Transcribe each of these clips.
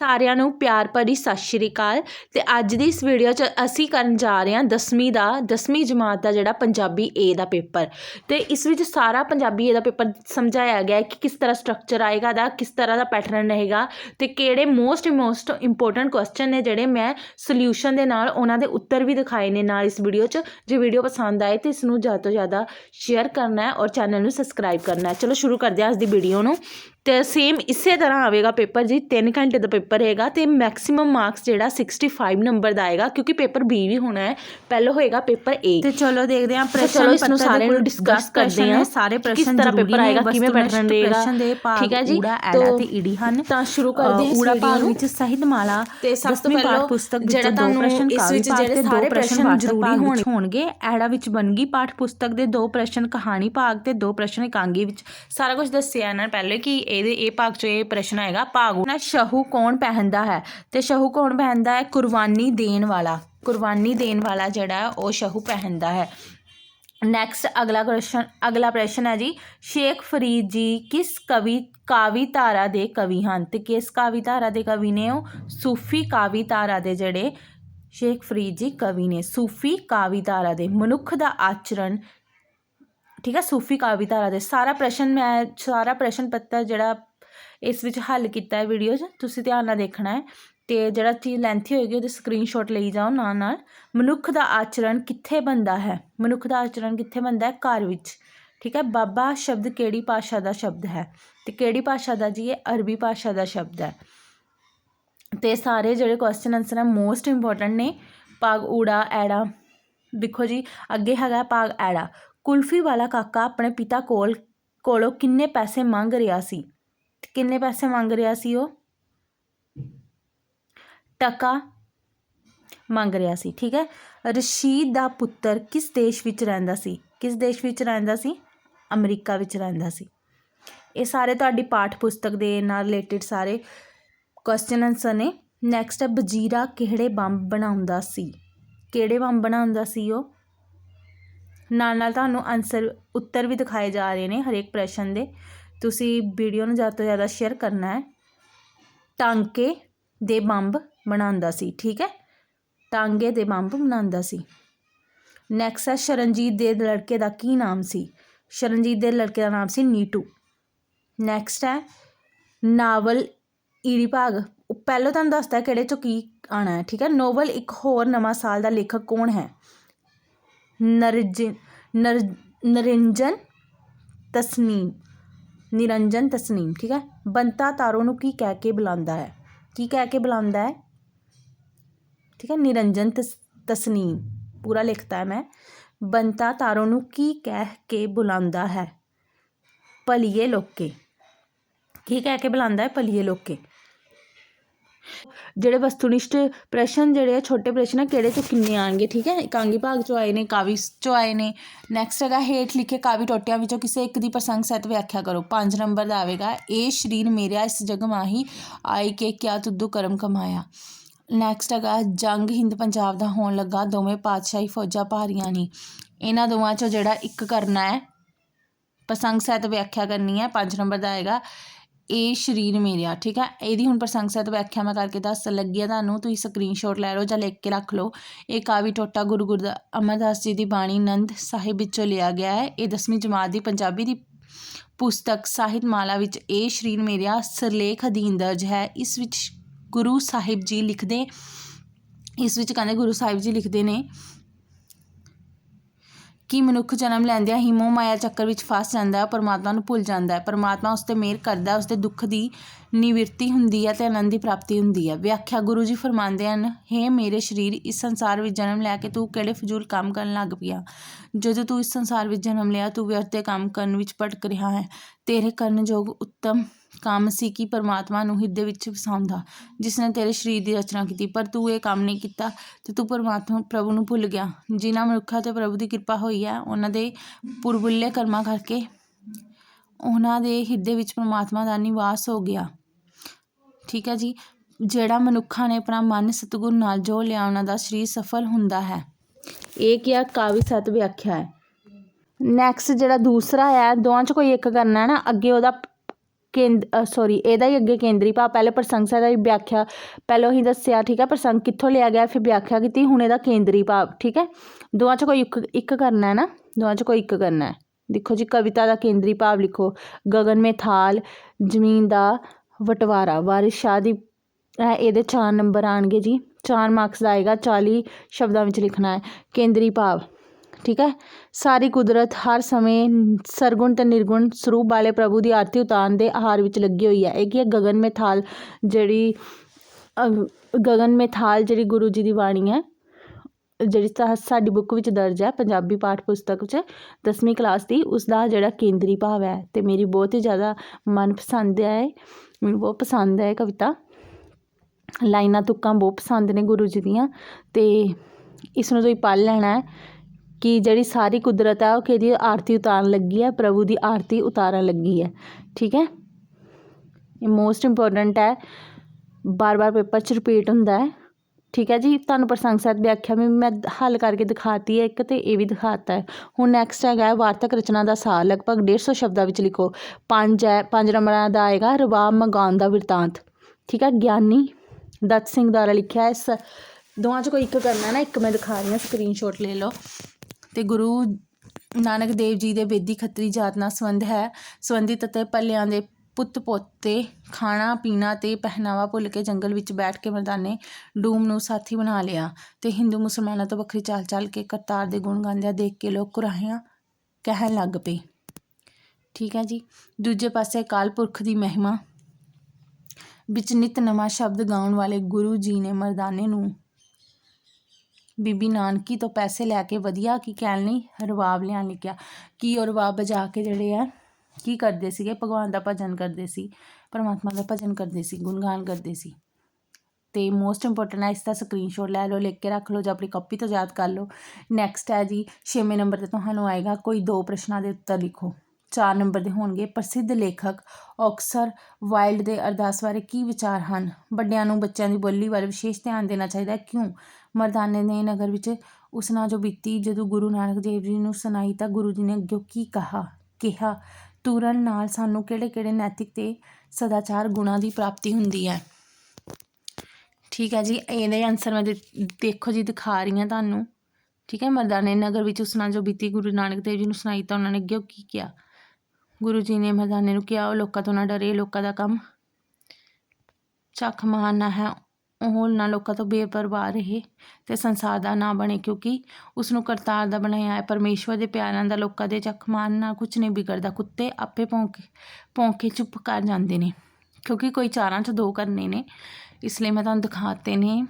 ਸਾਰਿਆਂ ਨੂੰ ਪਿਆਰ ਭਰੀ ਸਤਿ ਸ਼੍ਰੀ ਅਕਾਲ। ਅਤੇ ਅੱਜ ਦੀ ਇਸ ਵੀਡੀਓ 'ਚ ਅਸੀਂ ਕਰਨ ਜਾ ਰਹੇ ਹਾਂ 10ਵੀਂ ਦਾ 10ਵੀਂ ਜਮਾਤ ਦਾ ਜਿਹੜਾ ਪੰਜਾਬੀ ਏ ਦਾ ਪੇਪਰ। ਅਤੇ ਇਸ ਵਿੱਚ ਸਾਰਾ ਪੰਜਾਬੀ ਏ ਦਾ ਪੇਪਰ ਸਮਝਾਇਆ ਗਿਆ ਕਿ ਕਿਸ ਤਰ੍ਹਾਂ ਸਟਰਕਚਰ ਆਏਗਾ ਦਾ, ਕਿਸ ਤਰ੍ਹਾਂ ਦਾ ਪੈਟਰਨ ਰਹੇਗਾ ਅਤੇ ਕਿਹੜੇ ਮੋਸਟ ਮੋਸਟ ਇੰਪੋਰਟੈਂਟ ਕੁਐਸਚਨ ਨੇ ਜਿਹੜੇ ਮੈਂ ਸੋਲੂਸ਼ਨ ਦੇ ਨਾਲ ਉਹਨਾਂ ਦੇ ਉੱਤਰ ਵੀ ਦਿਖਾਏ ਨੇ ਨਾਲ ਇਸ ਵੀਡੀਓ 'ਚ। ਜੇ ਵੀਡੀਓ ਪਸੰਦ ਆਏ ਤਾਂ ਇਸ ਨੂੰ ਜ਼ਿਆਦਾ ਤੋਂ ਜ਼ਿਆਦਾ ਸ਼ੇਅਰ ਕਰਨਾ ਹੈ ਔਰ ਚੈਨਲ ਨੂੰ ਸਬਸਕ੍ਰਾਈਬ ਕਰਨਾ ਹੈ। ਚਲੋ ਸ਼ੁਰੂ ਕਰਦੇ ਹਾਂ ਅੱਜ ਦੀ ਵੀਡੀਓ ਨੂੰ। ਤੇ ਸੇਮ ਇਸੇ ਤਰ੍ਹਾਂ ਆਵੇਗਾ ਪੇਪਰ ਜੀ 3 ਘੰਟੇ ਦਾ ਪੇਪਰ ਹੈਗਾ ਤੇ ਮੈਕਸਿਮਮ ਮਾਰਕਸ ਜਿਹੜਾ 65 ਨੰਬਰ ਦਾ ਆਏਗਾ ਕਿਉਂਕਿ ਪੇਪਰ B ਵੀ ਹੋਣਾ ਹੈ ਪਹਿਲਾਂ ਹੋਏਗਾ ਪੇਪਰ A ਤੇ ਚਲੋ ਦੇਖਦੇ ਹਾਂ ਪ੍ਰਸ਼ਨ ਇਸ ਨੂੰ ਸਾਰੇ ਨੂੰ ਪ੍ਰਸ਼ਨ ਕਰਦੇ ਹਾਂ ਸਾਰੇ ਕਿਸ ਪ੍ਰਸ਼ਨ ਤਰ੍ਹਾਂ ਜ਼ਰੂਰੀ paper ਆਏਗਾ, ਕਿਵੇਂ pattern ਰਹੇਗਾ। ਠੀਕ ਹੈ ਜੀ, ਊੜਾ ਤੋ ਈੜੀ ਹਨ ਤਾਂ ਸ਼ੁਰੂ ਕਰਦੇ ਹਾਂ ਊੜਾ ਨੂੰ। ਵਿੱਚ ਸਾਹਿਤਮਾਲਾ ਤੇ ਸਭ ਤੋਂ ਪਾਠ ਪਹਿਲਾਂ ਪੁਸਤਕ ਜਿਹੜਾ ਵਿੱਚੋਂ ਦੋ ਤੁਹਾਨੂੰ ਪ੍ਰਸ਼ਨ ਇਸ ਵਿੱਚ ਜਿਹੜੇ ਸਾਰੇ ਪ੍ਰਸ਼ਨ ਜ਼ਰੂਰੀ ਹੋਣਗੇ। ਐੜਾ ਵਿੱਚ ਵੰਨਗੀ ਪਾਠ ਪੁਸਤਕ ਦੇ ਦੋ ਪ੍ਰਸ਼ਨ ਕਹਾਣੀ ਭਾਗ ਤੇ ਦੋ ਪ੍ਰਸ਼ਨ ਇਕਾਂਗੀ ਵਿੱਚ ਸਾਰਾ ਕੁਝ ਦੱਸਿਆ ਇਹਨਾਂ ਨੇ ਪਹਿਲੇ ਕਿ ਇਹਦੇ ਇਹ ਭਾਗ 'ਚ ਇਹ ਪ੍ਰਸ਼ਨ ਆਏਗਾ, ਭਾਗ ਨਾ ਸ਼ਹੂ ਕੌਣ ਪਹਿਨਦਾ ਹੈ? ਤੇ ਸ਼ਹੂ ਕੌਣ ਪਹਿਨਦਾ ਹੈ? ਕੁਰਬਾਨੀ ਦੇਣ ਵਾਲਾ। ਕੁਰਬਾਨੀ ਦੇਣ ਵਾਲਾ ਜਿਹੜਾ ਹੈ ਉਹ ਸ਼ਹੂ ਪਹਿਨਦਾ ਹੈ। ਨੈਕਸਟ ਅਗਲਾ ਕੁਐਸਚਨ ਅਗਲਾ ਪ੍ਰਸ਼ਨ ਹੈ ਜੀ, ਸ਼ੇਖ ਫਰੀਦ ਜੀ ਕਿਸ ਕਵੀ ਕਾਵੀ ਧਾਰਾ ਦੇ ਕਵੀ ਹਨ? ਤੇ ਕਿਸ ਕਾਵੀ ਧਾਰਾ ਦੇ ਕਵੀ ਨੇ ਉਹ? ਸੂਫੀ ਕਾਵੀ ਧਾਰਾ ਦੇ ਜਿਹੜੇ ਸ਼ੇਖ ਫਰੀਦ ਜੀ ਕਵੀ ਨੇ, ਸੂਫੀ ਕਾਵੀ ਧਾਰਾ ਦੇ ਮਨੁੱਖ ਦਾ ਆਚਰਣ ਠੀਕ ਹੈ ਸੂਫੀ ਕਾਵੀ ਧਾਰਾ ਦੇ। ਸਾਰਾ ਪ੍ਰਸ਼ਨ ਮੈਂ, ਸਾਰਾ ਪ੍ਰਸ਼ਨ ਪੱਤਰ ਜਿਹੜਾ ਇਸ ਵਿੱਚ ਹੱਲ ਕੀਤਾ ਹੈ ਵੀਡੀਓ 'ਚ, ਤੁਸੀਂ ਧਿਆਨ ਨਾਲ ਦੇਖਣਾ ਹੈ। ਤੇ ਜਿਹੜਾ ਚੀਜ਼ ਲੈਂਥੀ ਹੋਏਗੀ, ਉਹਦੇ ਸਕਰੀਨਸ਼ਾਟ ਲਈ ਜਾਓ ਨਾਲ ਨਾਲ। ਮਨੁੱਖ ਦਾ ਆਚਰਣ ਕਿੱਥੇ ਬੰਦਾ ਹੈ? ਮਨੁੱਖ ਦਾ ਆਚਰਣ ਕਿੱਥੇ ਬੰਦਾ ਹੈ? ਘਰ ਵਿੱਚ। ਠੀਕ ਹੈ, ਬਾਬਾ ਸ਼ਬਦ ਕਿਹੜੀ ਭਾਸ਼ਾ ਦਾ ਸ਼ਬਦ ਹੈ? ਤੇ ਕਿਹੜੀ ਭਾਸ਼ਾ ਦਾ ਜੀ? ਇਹ ਅਰਬੀ ਭਾਸ਼ਾ ਦਾ ਸ਼ਬਦ ਹੈ। ਤੇ ਸਾਰੇ ਜਿਹੜੇ ਕੁਐਸਚਨ ਆਨਸਰ ਹੈ ਮੋਸਟ ਇੰਪੋਰਟੈਂਟ ਨੇ। ਭਾਗ ਊੜਾ, ਐੜਾ। ਦੇਖੋ ਜੀ, ਅੱਗੇ ਹੈਗਾ ਭਾਗ ਐੜਾ। ਕੁਲਫੀ ਵਾਲਾ ਕਾਕਾ ਆਪਣੇ ਪਿਤਾ ਕੋਲ, ਕੋਲੋਂ ਕਿੰਨੇ ਪੈਸੇ ਮੰਗ ਰਿਹਾ ਸੀ? ਕਿੰਨੇ ਪੈਸੇ ਮੰਗ ਰਿਹਾ ਸੀ ਉਹ? ਟਕਾ ਮੰਗ ਰਿਹਾ ਸੀ, ਠੀਕ ਹੈ? ਰਸ਼ੀਦ ਦਾ ਪੁੱਤਰ ਕਿਸ ਦੇਸ਼ ਵਿੱਚ ਰਹਿੰਦਾ ਸੀ? ਕਿਸ ਦੇਸ਼ ਵਿੱਚ ਰਹਿੰਦਾ ਸੀ? ਅਮਰੀਕਾ ਵਿੱਚ ਰਹਿੰਦਾ ਸੀ। ਇਹ ਸਾਰੇ ਤੁਹਾਡੀ ਪਾਠ ਪੁਸਤਕ ਦੇ ਨਾਲ ਰਿਲੇਟਡ ਸਾਰੇ ਕੁਐਸਚਨ ਆਨਸਰ ਨੇ। ਨੈਕਸਟ ਹੈ, ਵਜ਼ੀਰਾ ਕਿਹੜੇ ਬੰਬ ਬਣਾਉਂਦਾ ਸੀ? ਕਿਹੜੇ ਬੰਬ ਬਣਾਉਂਦਾ ਸੀ ਉਹ? ਨਾਲ ਨਾਲ ਤੁਹਾਨੂੰ ਆਨਸਰ ਉੱਤਰ ਵੀ ਦਿਖਾਏ ਜਾ ਰਹੇ ਨੇ ਹਰੇਕ ਪ੍ਰਸ਼ਨ ਦੇ। ਤੁਸੀਂ ਵੀਡੀਓ ਨੂੰ ਜ਼ਿਆਦਾ ਤੋਂ ਜ਼ਿਆਦਾ ਸ਼ੇਅਰ ਕਰਨਾ ਹੈ। ਟਾਂਕੇ ਦੇ ਬੰਬ ਬਣਾਉਂਦਾ ਸੀ, ਠੀਕ ਹੈ? ਟਾਂਗੇ ਦੇ ਬੰਬ ਬਣਾਉਂਦਾ ਸੀ। ਨੈਕਸਟ ਹੈ ਸ਼ਰਨਜੀਤ ਦੇ ਲੜਕੇ ਦਾ ਕੀ ਨਾਮ ਸੀ? ਸ਼ਰਨਜੀਤ ਦੇ ਲੜਕੇ ਦਾ ਨਾਮ ਸੀ ਨੀਟੂ। ਨੈਕਸਟ ਹੈ ਨਾਵਲ ਈੜੀ ਭਾਗ। ਉਹ ਪਹਿਲਾਂ ਤੁਹਾਨੂੰ ਦੱਸਦਾ ਕਿਹੜੇ ਚੋਂ ਕੀ ਆਣਾ ਹੈ, ਠੀਕ ਹੈ? ਨੋਵਲ ਇੱਕ ਹੋਰ ਨਵਾਂ ਸਾਲ ਦਾ ਲੇਖਕ ਕੌਣ ਹੈ? ਨਰਜਨ ਨਰ, ਨਰਿੰਜਨ ਤਸਨੀਮ, ਨਿਰੰਜਨ ਤਸਨੀਮ, ਠੀਕ ਹੈ? ਬੰਤਾ ਤਾਰੋ ਨੂੰ ਕੀ ਕਹਿ ਕੇ ਬੁਲਾਉਂਦਾ ਹੈ? ਕੀ ਕਹਿ ਕੇ ਬੁਲਾਉਂਦਾ ਹੈ? ਠੀਕ ਹੈ? ਨਿਰੰਜਨ ਤਸ, ਤਸਨੀਮ, ਪੂਰਾ ਲਿਖਤਾ ਹੈ ਮੈਂ। ਬੰਤਾ ਤਾਰੋ ਨੂੰ ਕੀ ਕਹਿ ਕੇ ਬੁਲਾਉਂਦਾ ਹੈ? ਭਲੀਏ ਲੋਕੇ। ਕੀ ਕਹਿ ਕੇ ਬੁਲਾਉਂਦਾ ਹੈ? ਭਲੀਏ ਲੋਕੇ। ਜਿਹੜੇ ਵਸਤੂਨਿਸ਼ਟ ਪ੍ਰਸ਼ਨ ਜਿਹੜੇ ਆ, ਛੋਟੇ ਪ੍ਰਸ਼ਨ ਆ, ਕਿਹੜੇ ਚੋਂ ਕਿੰਨੇ ਆਣਗੇ, ਠੀਕ ਹੈ? ਇਕਾਂਗੀ ਭਾਗ ਚੋਂ ਆਏ ਨੇ, ਕਾਵਿ ਚੋਂ ਆਏ ਨੇ। ਨੈਕਸਟ ਹੈਗਾ, ਹੇਠ ਲਿਖੇ ਕਾਵਿ ਟੋਟਿਆਂ ਵਿੱਚੋਂ ਕਿਸੇ ਇੱਕ ਦੀ ਪ੍ਰਸੰਗ ਸਹਿਤ ਵਿਆਖਿਆ ਕਰੋ। 5 ਨੰਬਰ ਦਾ ਆਵੇਗਾ ਇਹ ਸ਼ਰੀਰ ਮੇਰਾ ਇਸ ਜਗ ਮਾਹੀ ਆਈ ਕੇ ਕਿਆ ਤੁਦੂ ਕਰਮ ਕਮਾਇਆ? ਨੈਕਸਟ ਹੈਗਾ, ਜੰਗ ਹਿੰਦ ਪੰਜਾਬ ਦਾ ਹੋਣ ਲੱਗਾ, ਦੋਵੇਂ ਪਾਤਸ਼ਾਹੀ ਫੌਜਾਂ ਭਾਰੀਆਂ ਨੇ। ਇਹਨਾਂ ਦੋਵਾਂ ਚੋਂ ਜਿਹੜਾ ਇੱਕ ਕਰਨਾ ਹੈ, ਪ੍ਰਸੰਗ ਸਹਿਤ ਵਿਆਖਿਆ ਕਰਨੀ ਹੈ 5 ਨੰਬਰ ਦਾ ਆਏਗਾ ਇਹ ਸ਼ਰੀਰ ਮੇਰਿਆ ਠੀਕ ਹੈ? ਇਹਦੀ ਹੁਣ ਪ੍ਰਸੰਗ ਸਹਿਤ ਵਿਆਖਿਆ ਮੈਂ ਕਰਕੇ ਦੱਸ ਲੱਗੀ ਆ ਤੁਹਾਨੂੰ, ਤੁਸੀਂ ਸਕਰੀਨਸ਼ਾਟ ਲੈ ਲਓ ਜਾਂ ਲਿਖ ਕੇ ਰੱਖ ਲਓ। ਇਹ ਕਾਵੀ ਟੋਟਾ ਗੁਰੂ ਗੁਰਦਾ ਅਮਰਦਾਸ ਜੀ ਦੀ ਬਾਣੀ ਨੰਦ ਸਾਹਿਬ ਵਿੱਚੋਂ ਲਿਆ ਗਿਆ ਹੈ। ਇਹ 10ਵੀਂ ਜਮਾਤ ਦੀ ਪੰਜਾਬੀ ਦੀ ਪੁਸਤਕ ਸਾਹਿਤ ਮਾਲਾ ਵਿੱਚ ਇਹ ਸ਼ਰੀਰ ਮੇਰਿਆ ਸਰਲੇਖ ਅਧੀਨ ਦਰਜ ਹੈ। ਇਸ ਵਿੱਚ ਗੁਰੂ ਸਾਹਿਬ ਜੀ ਲਿਖਦੇ, ਇਸ ਵਿੱਚ ਕਹਿੰਦੇ ਗੁਰੂ ਸਾਹਿਬ ਜੀ ਲਿਖਦੇ ਨੇ ਕਿ ਮਨੁੱਖ ਜਨਮ ਲੈਂਦਿਆਂ ਹੀ ਮੋਹ ਮਾਇਆ ਚੱਕਰ ਵਿੱਚ ਫਸ ਜਾਂਦਾ ਹੈ, ਪਰਮਾਤਮਾ ਨੂੰ ਭੁੱਲ ਜਾਂਦਾ ਹੈ। ਪਰਮਾਤਮਾ ਉਸ ਤੇ ਮਿਹਰ ਕਰਦਾ ਹੈ, ਉਸ ਦੇ ਦੁੱਖ ਦੀ ਨਿਵਰਤੀ ਹੁੰਦੀ ਹੈ ਤੇ ਆਨੰਦ ਦੀ ਪ੍ਰਾਪਤੀ ਹੁੰਦੀ ਹੈ। ਵਿਆਖਿਆ ਗੁਰੂ ਜੀ ਫਰਮਾਉਂਦੇ ਹਨ, ਹੇ ਮੇਰੇ ਸਰੀਰ, ਇਸ ਸੰਸਾਰ ਵਿੱਚ ਜਨਮ ਲੈ ਕੇ ਤੂੰ ਕਿਹੜੇ ਫਜ਼ੂਲ ਕੰਮ ਕਰਨ ਲੱਗ ਪਿਆ? ਜਦੋਂ ਤੂੰ ਇਸ ਸੰਸਾਰ ਵਿੱਚ ਜਨਮ ਲਿਆ, ਤੂੰ ਵਿਅਰਥ ਦੇ ਕੰਮ ਕਰਨ ਵਿੱਚ ਭਟਕ ਰਿਹਾ ਹੈ। ਤੇਰੇ ਕਰਨ ਯੋਗ ਉੱਤਮ ਕੰਮ ਸੀ ਕਿ ਪਰਮਾਤਮਾ ਨੂੰ ਹਿਰਦੇ ਵਿੱਚ ਵਸਾਉਂਦਾ ਜਿਸ ਨੇ ਤੇਰੇ ਸਰੀਰ ਦੀ ਰਚਨਾ ਕੀਤੀ, ਪਰ ਤੂੰ ਇਹ ਕੰਮ ਨਹੀਂ ਕੀਤਾ ਤੇ ਤੂੰ ਪਰਮਾਤਮਾ ਪ੍ਰਭੂ ਨੂੰ ਭੁੱਲ ਗਿਆ। ਜਿਨ੍ਹਾਂ ਮਨੁੱਖਾਂ ਤੇ ਪ੍ਰਭੂ ਦੀ ਕਿਰਪਾ ਹੋਈ ਹੈ, ਉਹਨਾਂ ਦੇ ਪੁਰਬੁੱਲੇ ਕਰਮਾਂ ਕਰਕੇ ਉਹਨਾਂ ਦੇ ਹਿਰਦੇ ਵਿੱਚ ਪਰਮਾਤਮਾ ਦਾ ਨਿਵਾਸ ਹੋ ਗਿਆ। ਠੀਕ ਹੈ ਜੀ? ਜਿਹੜਾ ਮਨੁੱਖਾਂ ਨੇ ਆਪਣਾ ਮਨ ਸਤਿਗੁਰ ਨਾਲ ਜੋ ਲਿਆ, ਉਹਨਾਂ ਦਾ ਸਰੀਰ ਸਫਲ ਹੁੰਦਾ ਹੈ। ਇਹ ਕੀ ਆ? ਕਾਵਿ ਸਤ ਵਿਆਖਿਆ ਹੈ। ਨੈਕਸਟ ਜਿਹੜਾ ਦੂਸਰਾ ਹੈ, ਦੋਵਾਂ ਚ ਕੋਈ ਇੱਕ ਕਰਨਾ ਹੈ ਨਾ, ਅੱਗੇ ਉਹਦਾ ਕੇਂਦ ਸੋਰੀ ਇਹਦਾ ਹੀ ਅੱਗੇ ਕੇਂਦਰੀ ਭਾਵ, ਪਹਿਲੇ ਪ੍ਰਸ਼ੰਸਾ ਦਾ ਹੀ ਵਿਆਖਿਆ, ਪਹਿਲਾਂ ਹੀ ਦੱਸਿਆ, ਠੀਕ ਹੈ, ਪ੍ਰਸੰਗ ਕਿੱਥੋਂ ਲਿਆ ਗਿਆ, ਫਿਰ ਵਿਆਖਿਆ ਕੀਤੀ, ਹੁਣ ਇਹਦਾ ਕੇਂਦਰੀ ਭਾਵ, ਠੀਕ ਹੈ। ਦੋਵਾਂ 'ਚ ਕੋਈ ਇੱਕ ਇੱਕ ਕਰਨਾ ਹੈ ਨਾ? ਦੋਵਾਂ 'ਚ ਕੋਈ ਇੱਕ ਕਰਨਾ ਹੈ। ਦੇਖੋ ਜੀ, ਕਵਿਤਾ ਦਾ ਕੇਂਦਰੀ ਭਾਵ ਲਿਖੋ। ਗਗਨ ਮੇ ਥਾਲ ਜ਼ਮੀਨ ਦਾ ਵਟਵਾਰਾ, ਵਾਰਿਸ ਸ਼ਾਹ ਦੀ, ਇਹ ਇਹਦੇ 4 ਨੰਬਰ ਆਣਗੇ ਜੀ। 4 ਮਾਰਕਸ ਦਾ ਆਏਗਾ 40 ਸ਼ਬਦਾਂ ਵਿੱਚ ਲਿਖਣਾ ਹੈ। ਕੇਂਦਰੀ ਭਾਵ। ਠੀਕ ਹੈ? ਸਾਰੀ ਕੁਦਰਤ ਹਰ ਸਮੇਂ ਸਰਗੁਣ ਤੇ ਨਿਰਗੁਣ ਸਰੂਪ ਵਾਲੇ ਪ੍ਰਭੂ ਦੀ ਆਰਤੀ ਉਤਾਰਨ ਦੇ ਆਹਾਰ ਵਿੱਚ ਲੱਗੀ ਹੋਈ ਹੈ। ਇਹ ਕੀ ਹੈ? ਗਗਨ ਮੇਥਾਲ ਜਿਹੜੀ ਅਹ, ਗਗਨ ਮੇਥਾਲ ਜਿਹੜੀ ਗੁਰੂ ਜੀ ਦੀ ਬਾਣੀ ਹੈ ਜਿਹੜੀ ਸਾਡੀ ਬੁੱਕ ਵਿੱਚ ਦਰਜ ਹੈ ਪੰਜਾਬੀ ਪਾਠ ਪੁਸਤਕ ਵਿੱਚ ਦਸਵੀਂ ਕਲਾਸ ਦੀ ਉਸ ਦਾ ਜਿਹੜਾ ਕੇਂਦਰੀ ਭਾਵ ਹੈ। ਤੇ ਮੇਰੀ ਬਹੁਤ ਹੀ ਜ਼ਿਆਦਾ ਮਨਪਸੰਦ ਹੈ ਮੈਨੂੰ ਬਹੁਤ ਪਸੰਦ ਹੈ ਇਹ ਕਵਿਤਾ। ਲਾਈਨਾਂ ਤੁੱਕਾਂ ਬਹੁਤ ਪਸੰਦ ਨੇ ਗੁਰੂ ਜੀ ਦੀਆਂ। ਤੇ ਇਸ ਨੂੰ ਤੁਸੀਂ ਪੜ੍ਹ ਲੈਣਾ ਹੈ। ਕਿ ਜਿਹੜੀ ਸਾਰੀ ਕੁਦਰਤ ਹੈ ਉਹ ਕਿਹਦੀ ਆਰਤੀ ਉਤਾਰਨ ਲੱਗੀ ਹੈ, ਪ੍ਰਭੂ ਦੀ ਆਰਤੀ ਉਤਾਰਨ ਲੱਗੀ ਹੈ। ਠੀਕ ਹੈ? ਇਹ ਮੋਸਟ ਇੰਪੋਰਟੈਂਟ ਹੈ। ਬਾਰ-ਬਾਰ ਪੇਪਰ 'ਚ ਰਿਪੀਟ ਹੁੰਦਾ ਹੈ। ਠੀਕ ਹੈ ਜੀ? ਤੁਹਾਨੂੰ ਪ੍ਰਸੰਗ ਸਹਿਤ ਵਿਆਖਿਆ ਵੀ ਮੈਂ ਹੱਲ ਕਰਕੇ ਦਿਖਾਤੀ ਹੈ, ਇੱਕ ਤੇ ਇਹ ਵੀ ਦਿਖਾਤਾ ਹੈ। ਹੁਣ ਨੈਕਸਟ ਹੈਗਾ ਵਾਰਤਕ ਰਚਨਾ ਦਾ ਸਾਰ। ਲਗਭਗ 150 ਸ਼ਬਦਾਂ ਵਿੱਚ ਲਿਖੋ। ਪੰਜ ਹੈ, ਪੰਜ ਨੰਬਰਾਂ ਦਾ ਆਏਗਾ ਰਬਾਬ ਮਗਾਉਣ ਦਾ ਬਿਰਤਾਂਤ ਠੀਕ ਹੈ? ਗਿਆਨੀ ਦੱਤ ਸਿੰਘ ਦੁਆਰਾ ਲਿਖਿਆ ਹੈ। ਇਸ ਦੋਵਾਂ 'ਚ ਕੋਈ ਇੱਕ ਕਰਨਾ ਨਾ, ਇੱਕ ਮੈਂ ਦਿਖਾ ਰਹੀ ਹਾਂ ਸਕਰੀਨਸ਼ਾਟ ਲੈ ਲਓ। ਤੇ ਗੁਰੂ ਨਾਨਕ ਦੇਵ ਜੀ ਦੇ ਬੇਦੀ ਖੱਤਰੀ ਜਾਤ ਨਾਲ ਸੰਬੰਧ ਹੈ। ਸੰਬੰਧਿਤ ਅਤੇ ਪੱਲਿਆਂ ਦੇ ਪੁੱਤ ਪੋਤੇ ਖਾਣਾ, ਪੀਣਾ ਤੇ ਪਹਿਨਾਵਾ ਭੁੱਲ ਕੇ ਜੰਗਲ ਵਿੱਚ ਬੈਠ ਕੇ ਮਰਦਾਨੇ ਡੂਮ ਨੂੰ ਸਾਥੀ ਬਣਾ ਲਿਆ ਤੇ ਹਿੰਦੂ ਮੁਸਲਮਾਨਾਂ ਤੋਂ ਵੱਖਰੀ ਚਾਲ ਚੱਲ ਕੇ ਕਰਤਾਰ ਦੇ ਗੁਣ ਗਾਉਂਦਿਆਂ ਦੇਖ ਕੇ ਲੋਕ ਕੁਰਾਹੀਆਂ ਕਹਿਣ ਲੱਗ ਪਏ। ਠੀਕ ਹੈ ਜੀ। ਦੂਜੇ ਪਾਸੇ ਅਕਾਲ ਪੁਰਖ ਦੀ ਮਹਿਮਾ ਵਿੱਚ ਨਿਤ ਨਵਾਂ ਸ਼ਬਦ ਗਾਉਣ ਵਾਲੇ ਗੁਰੂ ਜੀ ਨੇ ਮਰਦਾਨੇ ਨੂੰ ਬੀਬੀ ਨਾਨਕੀ ਤੋਂ ਪੈਸੇ ਲੈ ਕੇ ਵਧੀਆ ਕੀ ਕਹਿਣ ਲਈ ਰਬਾਬ ਲਿਆਉਣ ਲਈ ਕਿਹਾ। ਕੀ ਉਹ ਰਬਾਬ ਵਜਾ ਕੇ ਜਿਹੜੇ ਆ, ਕੀ ਕਰਦੇ ਸੀਗੇ? ਭਗਵਾਨ ਦਾ ਭਜਨ ਕਰਦੇ ਸੀ, ਪਰਮਾਤਮਾ ਦਾ ਭਜਨ ਕਰਦੇ ਸੀ, ਗੁਣਗਾਨ ਕਰਦੇ ਸੀ। ਤੇ ਮੋਸਟ ਇੰਪੋਰਟੈਂਟ ਹੈ, ਇਸ ਦਾ ਸਕਰੀਨਸ਼ਾਟ ਲੈ ਲਓ, ਲਿਖ ਕੇ ਰੱਖ ਲਓ ਜਾਂ ਆਪਣੀ ਕਾਪੀ ਤੋਂ ਯਾਦ ਕਰ ਲਓ। ਨੈਕਸਟ ਹੈ ਜੀ, ਛੇਵੇਂ ਨੰਬਰ ਤੇ ਤੁਹਾਨੂੰ ਆਏਗਾ, ਕੋਈ ਦੋ ਪ੍ਰਸ਼ਨਾਂ ਦੇ ਉੱਤਰ ਲਿਖੋ। ਚਾਰ ਨੰਬਰ ਦੇ ਹੋਣਗੇ। ਪ੍ਰਸਿੱਧ ਲੇਖਕ ਔਕਸਰ ਵਾਈਲਡ ਦੇ ਅਰਦਾਸ ਬਾਰੇ ਕੀ ਵਿਚਾਰ ਹਨ? ਵੱਡਿਆਂ ਨੂੰ ਬੱਚਿਆਂ ਦੀ ਬੋਲੀ ਬਾਰੇ ਵਿਸ਼ੇਸ਼ ਧਿਆਨ ਦੇਣਾ ਚਾਹੀਦਾ ਕਿਉਂ? ਮਰਦਾਨੇ ਨੇ ਨਗਰ ਵਿੱਚ ਉਸ ਨਾਲ ਜੋ ਬੀਤੀ, ਜਦੋਂ ਗੁਰੂ ਨਾਨਕ ਦੇਵ ਜੀ ਨੂੰ ਸੁਣਾਈ ਤਾਂ ਗੁਰੂ ਜੀ ਨੇ ਅੱਗੇ ਕੀ ਕਹਾ? ਕਿਹਾ, ਤੁਰਨ ਨਾਲ ਸਾਨੂੰ ਕਿਹੜੇ ਕਿਹੜੇ ਨੈਤਿਕ ਤੇ ਸਦਾਚਾਰ ਗੁਣਾਂ ਦੀ ਪ੍ਰਾਪਤੀ ਹੁੰਦੀ ਹੈ? ਠੀਕ ਹੈ ਜੀ, ਇਹਦੇ ਆਨਸਰ ਮੈਂ ਦੇਖੋ ਜੀ, ਦਿਖਾ ਰਹੀ ਹਾਂ ਤੁਹਾਨੂੰ। ਠੀਕ ਹੈ, ਮਰਦਾਨੇ ਨਗਰ ਵਿੱਚ ਉਸ ਨਾਲ ਜੋ ਬੀਤੀ, ਗੁਰੂ ਨਾਨਕ ਦੇਵ ਜੀ ਨੂੰ ਸੁਣਾਈ ਤਾਂ ਉਹਨਾਂ ਨੇ ਅੱਗੇ ਕੀ ਕਿਹਾ? ਗੁਰੂ ਜੀ ਨੇ ਮਰਦਾਨੇ ਨੂੰ ਕਿਹਾ, ਉਹ ਲੋਕਾਂ ਤੋਂ ਨਾ ਡਰੇ ਲੋਕਾਂ ਦਾ ਕੰਮ ਚੱਖ ਮਾਰਨਾ ਹੈ। ਉਹ ਨਾ ਲੋਕਾਂ ਤੋਂ ਬੇਪਰਵਾਹ ਰਹੇ ਤੇ ਸੰਸਾਰ ਦਾ ਨਾ ਬਣੇ, ਕਿਉਂਕਿ ਉਸ ਨੂੰ ਕਰਤਾਰ ਦਾ ਬਣਾਇਆ ਹੈ। ਪਰਮੇਸ਼ਵਰ ਦੇ ਪਿਆਰਾਂ ਦਾ ਲੋਕਾਂ ਦੇ ਚੱਖ ਮਾਰਨ ਨਾਲ ਕੁਝ ਨਹੀਂ ਵਿਗੜਦਾ। ਕੁੱਤੇ ਆਪੇ ਭੌਂਕੇ ਭੌਂਕੇ ਚੁੱਪ ਕਰ ਜਾਂਦੇ ਨੇ, ਕਿਉਂਕਿ ਕੋਈ ਚਾਰਾਂ 'ਚ ਦੋ ਕਰਨੇ ਨੇ। ਇਸ ਲਈ ਮੈਂ ਤੁਹਾਨੂੰ ਦਿਖਾਤੇ ਨੇ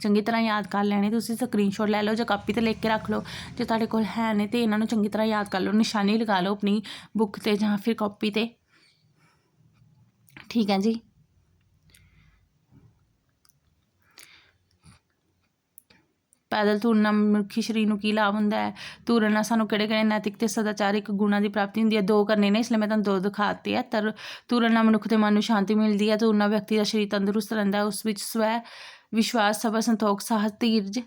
ਚੰਗੀ ਤਰ੍ਹਾਂ ਯਾਦ ਕਰ ਲੈਣੇ, ਤੁਸੀਂ ਸਕਰੀਨਸ਼ਾਟ ਲੈ ਲਓ ਜਾਂ ਕਾਪੀ ਤੇ ਲਿਖ ਕੇ ਰੱਖ ਲਓ। ਜੇ ਤੁਹਾਡੇ ਕੋਲ ਹੈ ਨੇ ਤੇ ਇਹਨਾਂ ਨੂੰ ਚੰਗੀ ਤਰ੍ਹਾਂ ਯਾਦ ਕਰ ਲਓ, ਨਿਸ਼ਾਨੀ ਲਗਾ ਲਓ ਆਪਣੀ ਬੁੱਕ ਤੇ ਜਾਂ ਫਿਰ ਕਾਪੀ ਤੇ। ਠੀਕ ਹੈ ਜੀ? ਪੈਦਲ ਤੁਰਨਾ ਮਨੁੱਖੀ ਸਰੀਰ ਨੂੰ ਕੀ ਲਾਭ ਹੁੰਦਾ ਹੈ? ਤੁਰਨ ਨਾਲ ਸਾਨੂੰ ਕਿਹੜੇ ਕਿਹੜੇ ਨੈਤਿਕ ਤੇ ਸਦਾਚਾਰਿਕ ਗੁਣਾਂ ਦੀ ਪ੍ਰਾਪਤੀ ਹੁੰਦੀ ਹੈ? ਦੋ ਕਰਨੇ ਨੇ, ਇਸ ਲਈ ਮੈਂ ਤੁਹਾਨੂੰ ਦੋ ਦਿਖਾਤੇ ਆ। ਤਰ ਤੁਰਨ ਨਾਲ ਮਨੁੱਖ ਦੇ ਮਨ ਨੂੰ ਸ਼ਾਂਤੀ ਮਿਲਦੀ ਹੈ, ਤੁਰਨਾ ਵਿਅਕਤੀ ਦਾ ਸਰੀਰ ਤੰਦਰੁਸਤ ਰਹਿੰਦਾ ਹੈ, ਉਸ ਵਿੱਚ ਸਵੈ ਵਿਸ਼ਵਾਸ ਸਬਰ ਸੰਤੋਖ ਸਾਹਸ ਧੀਰਜ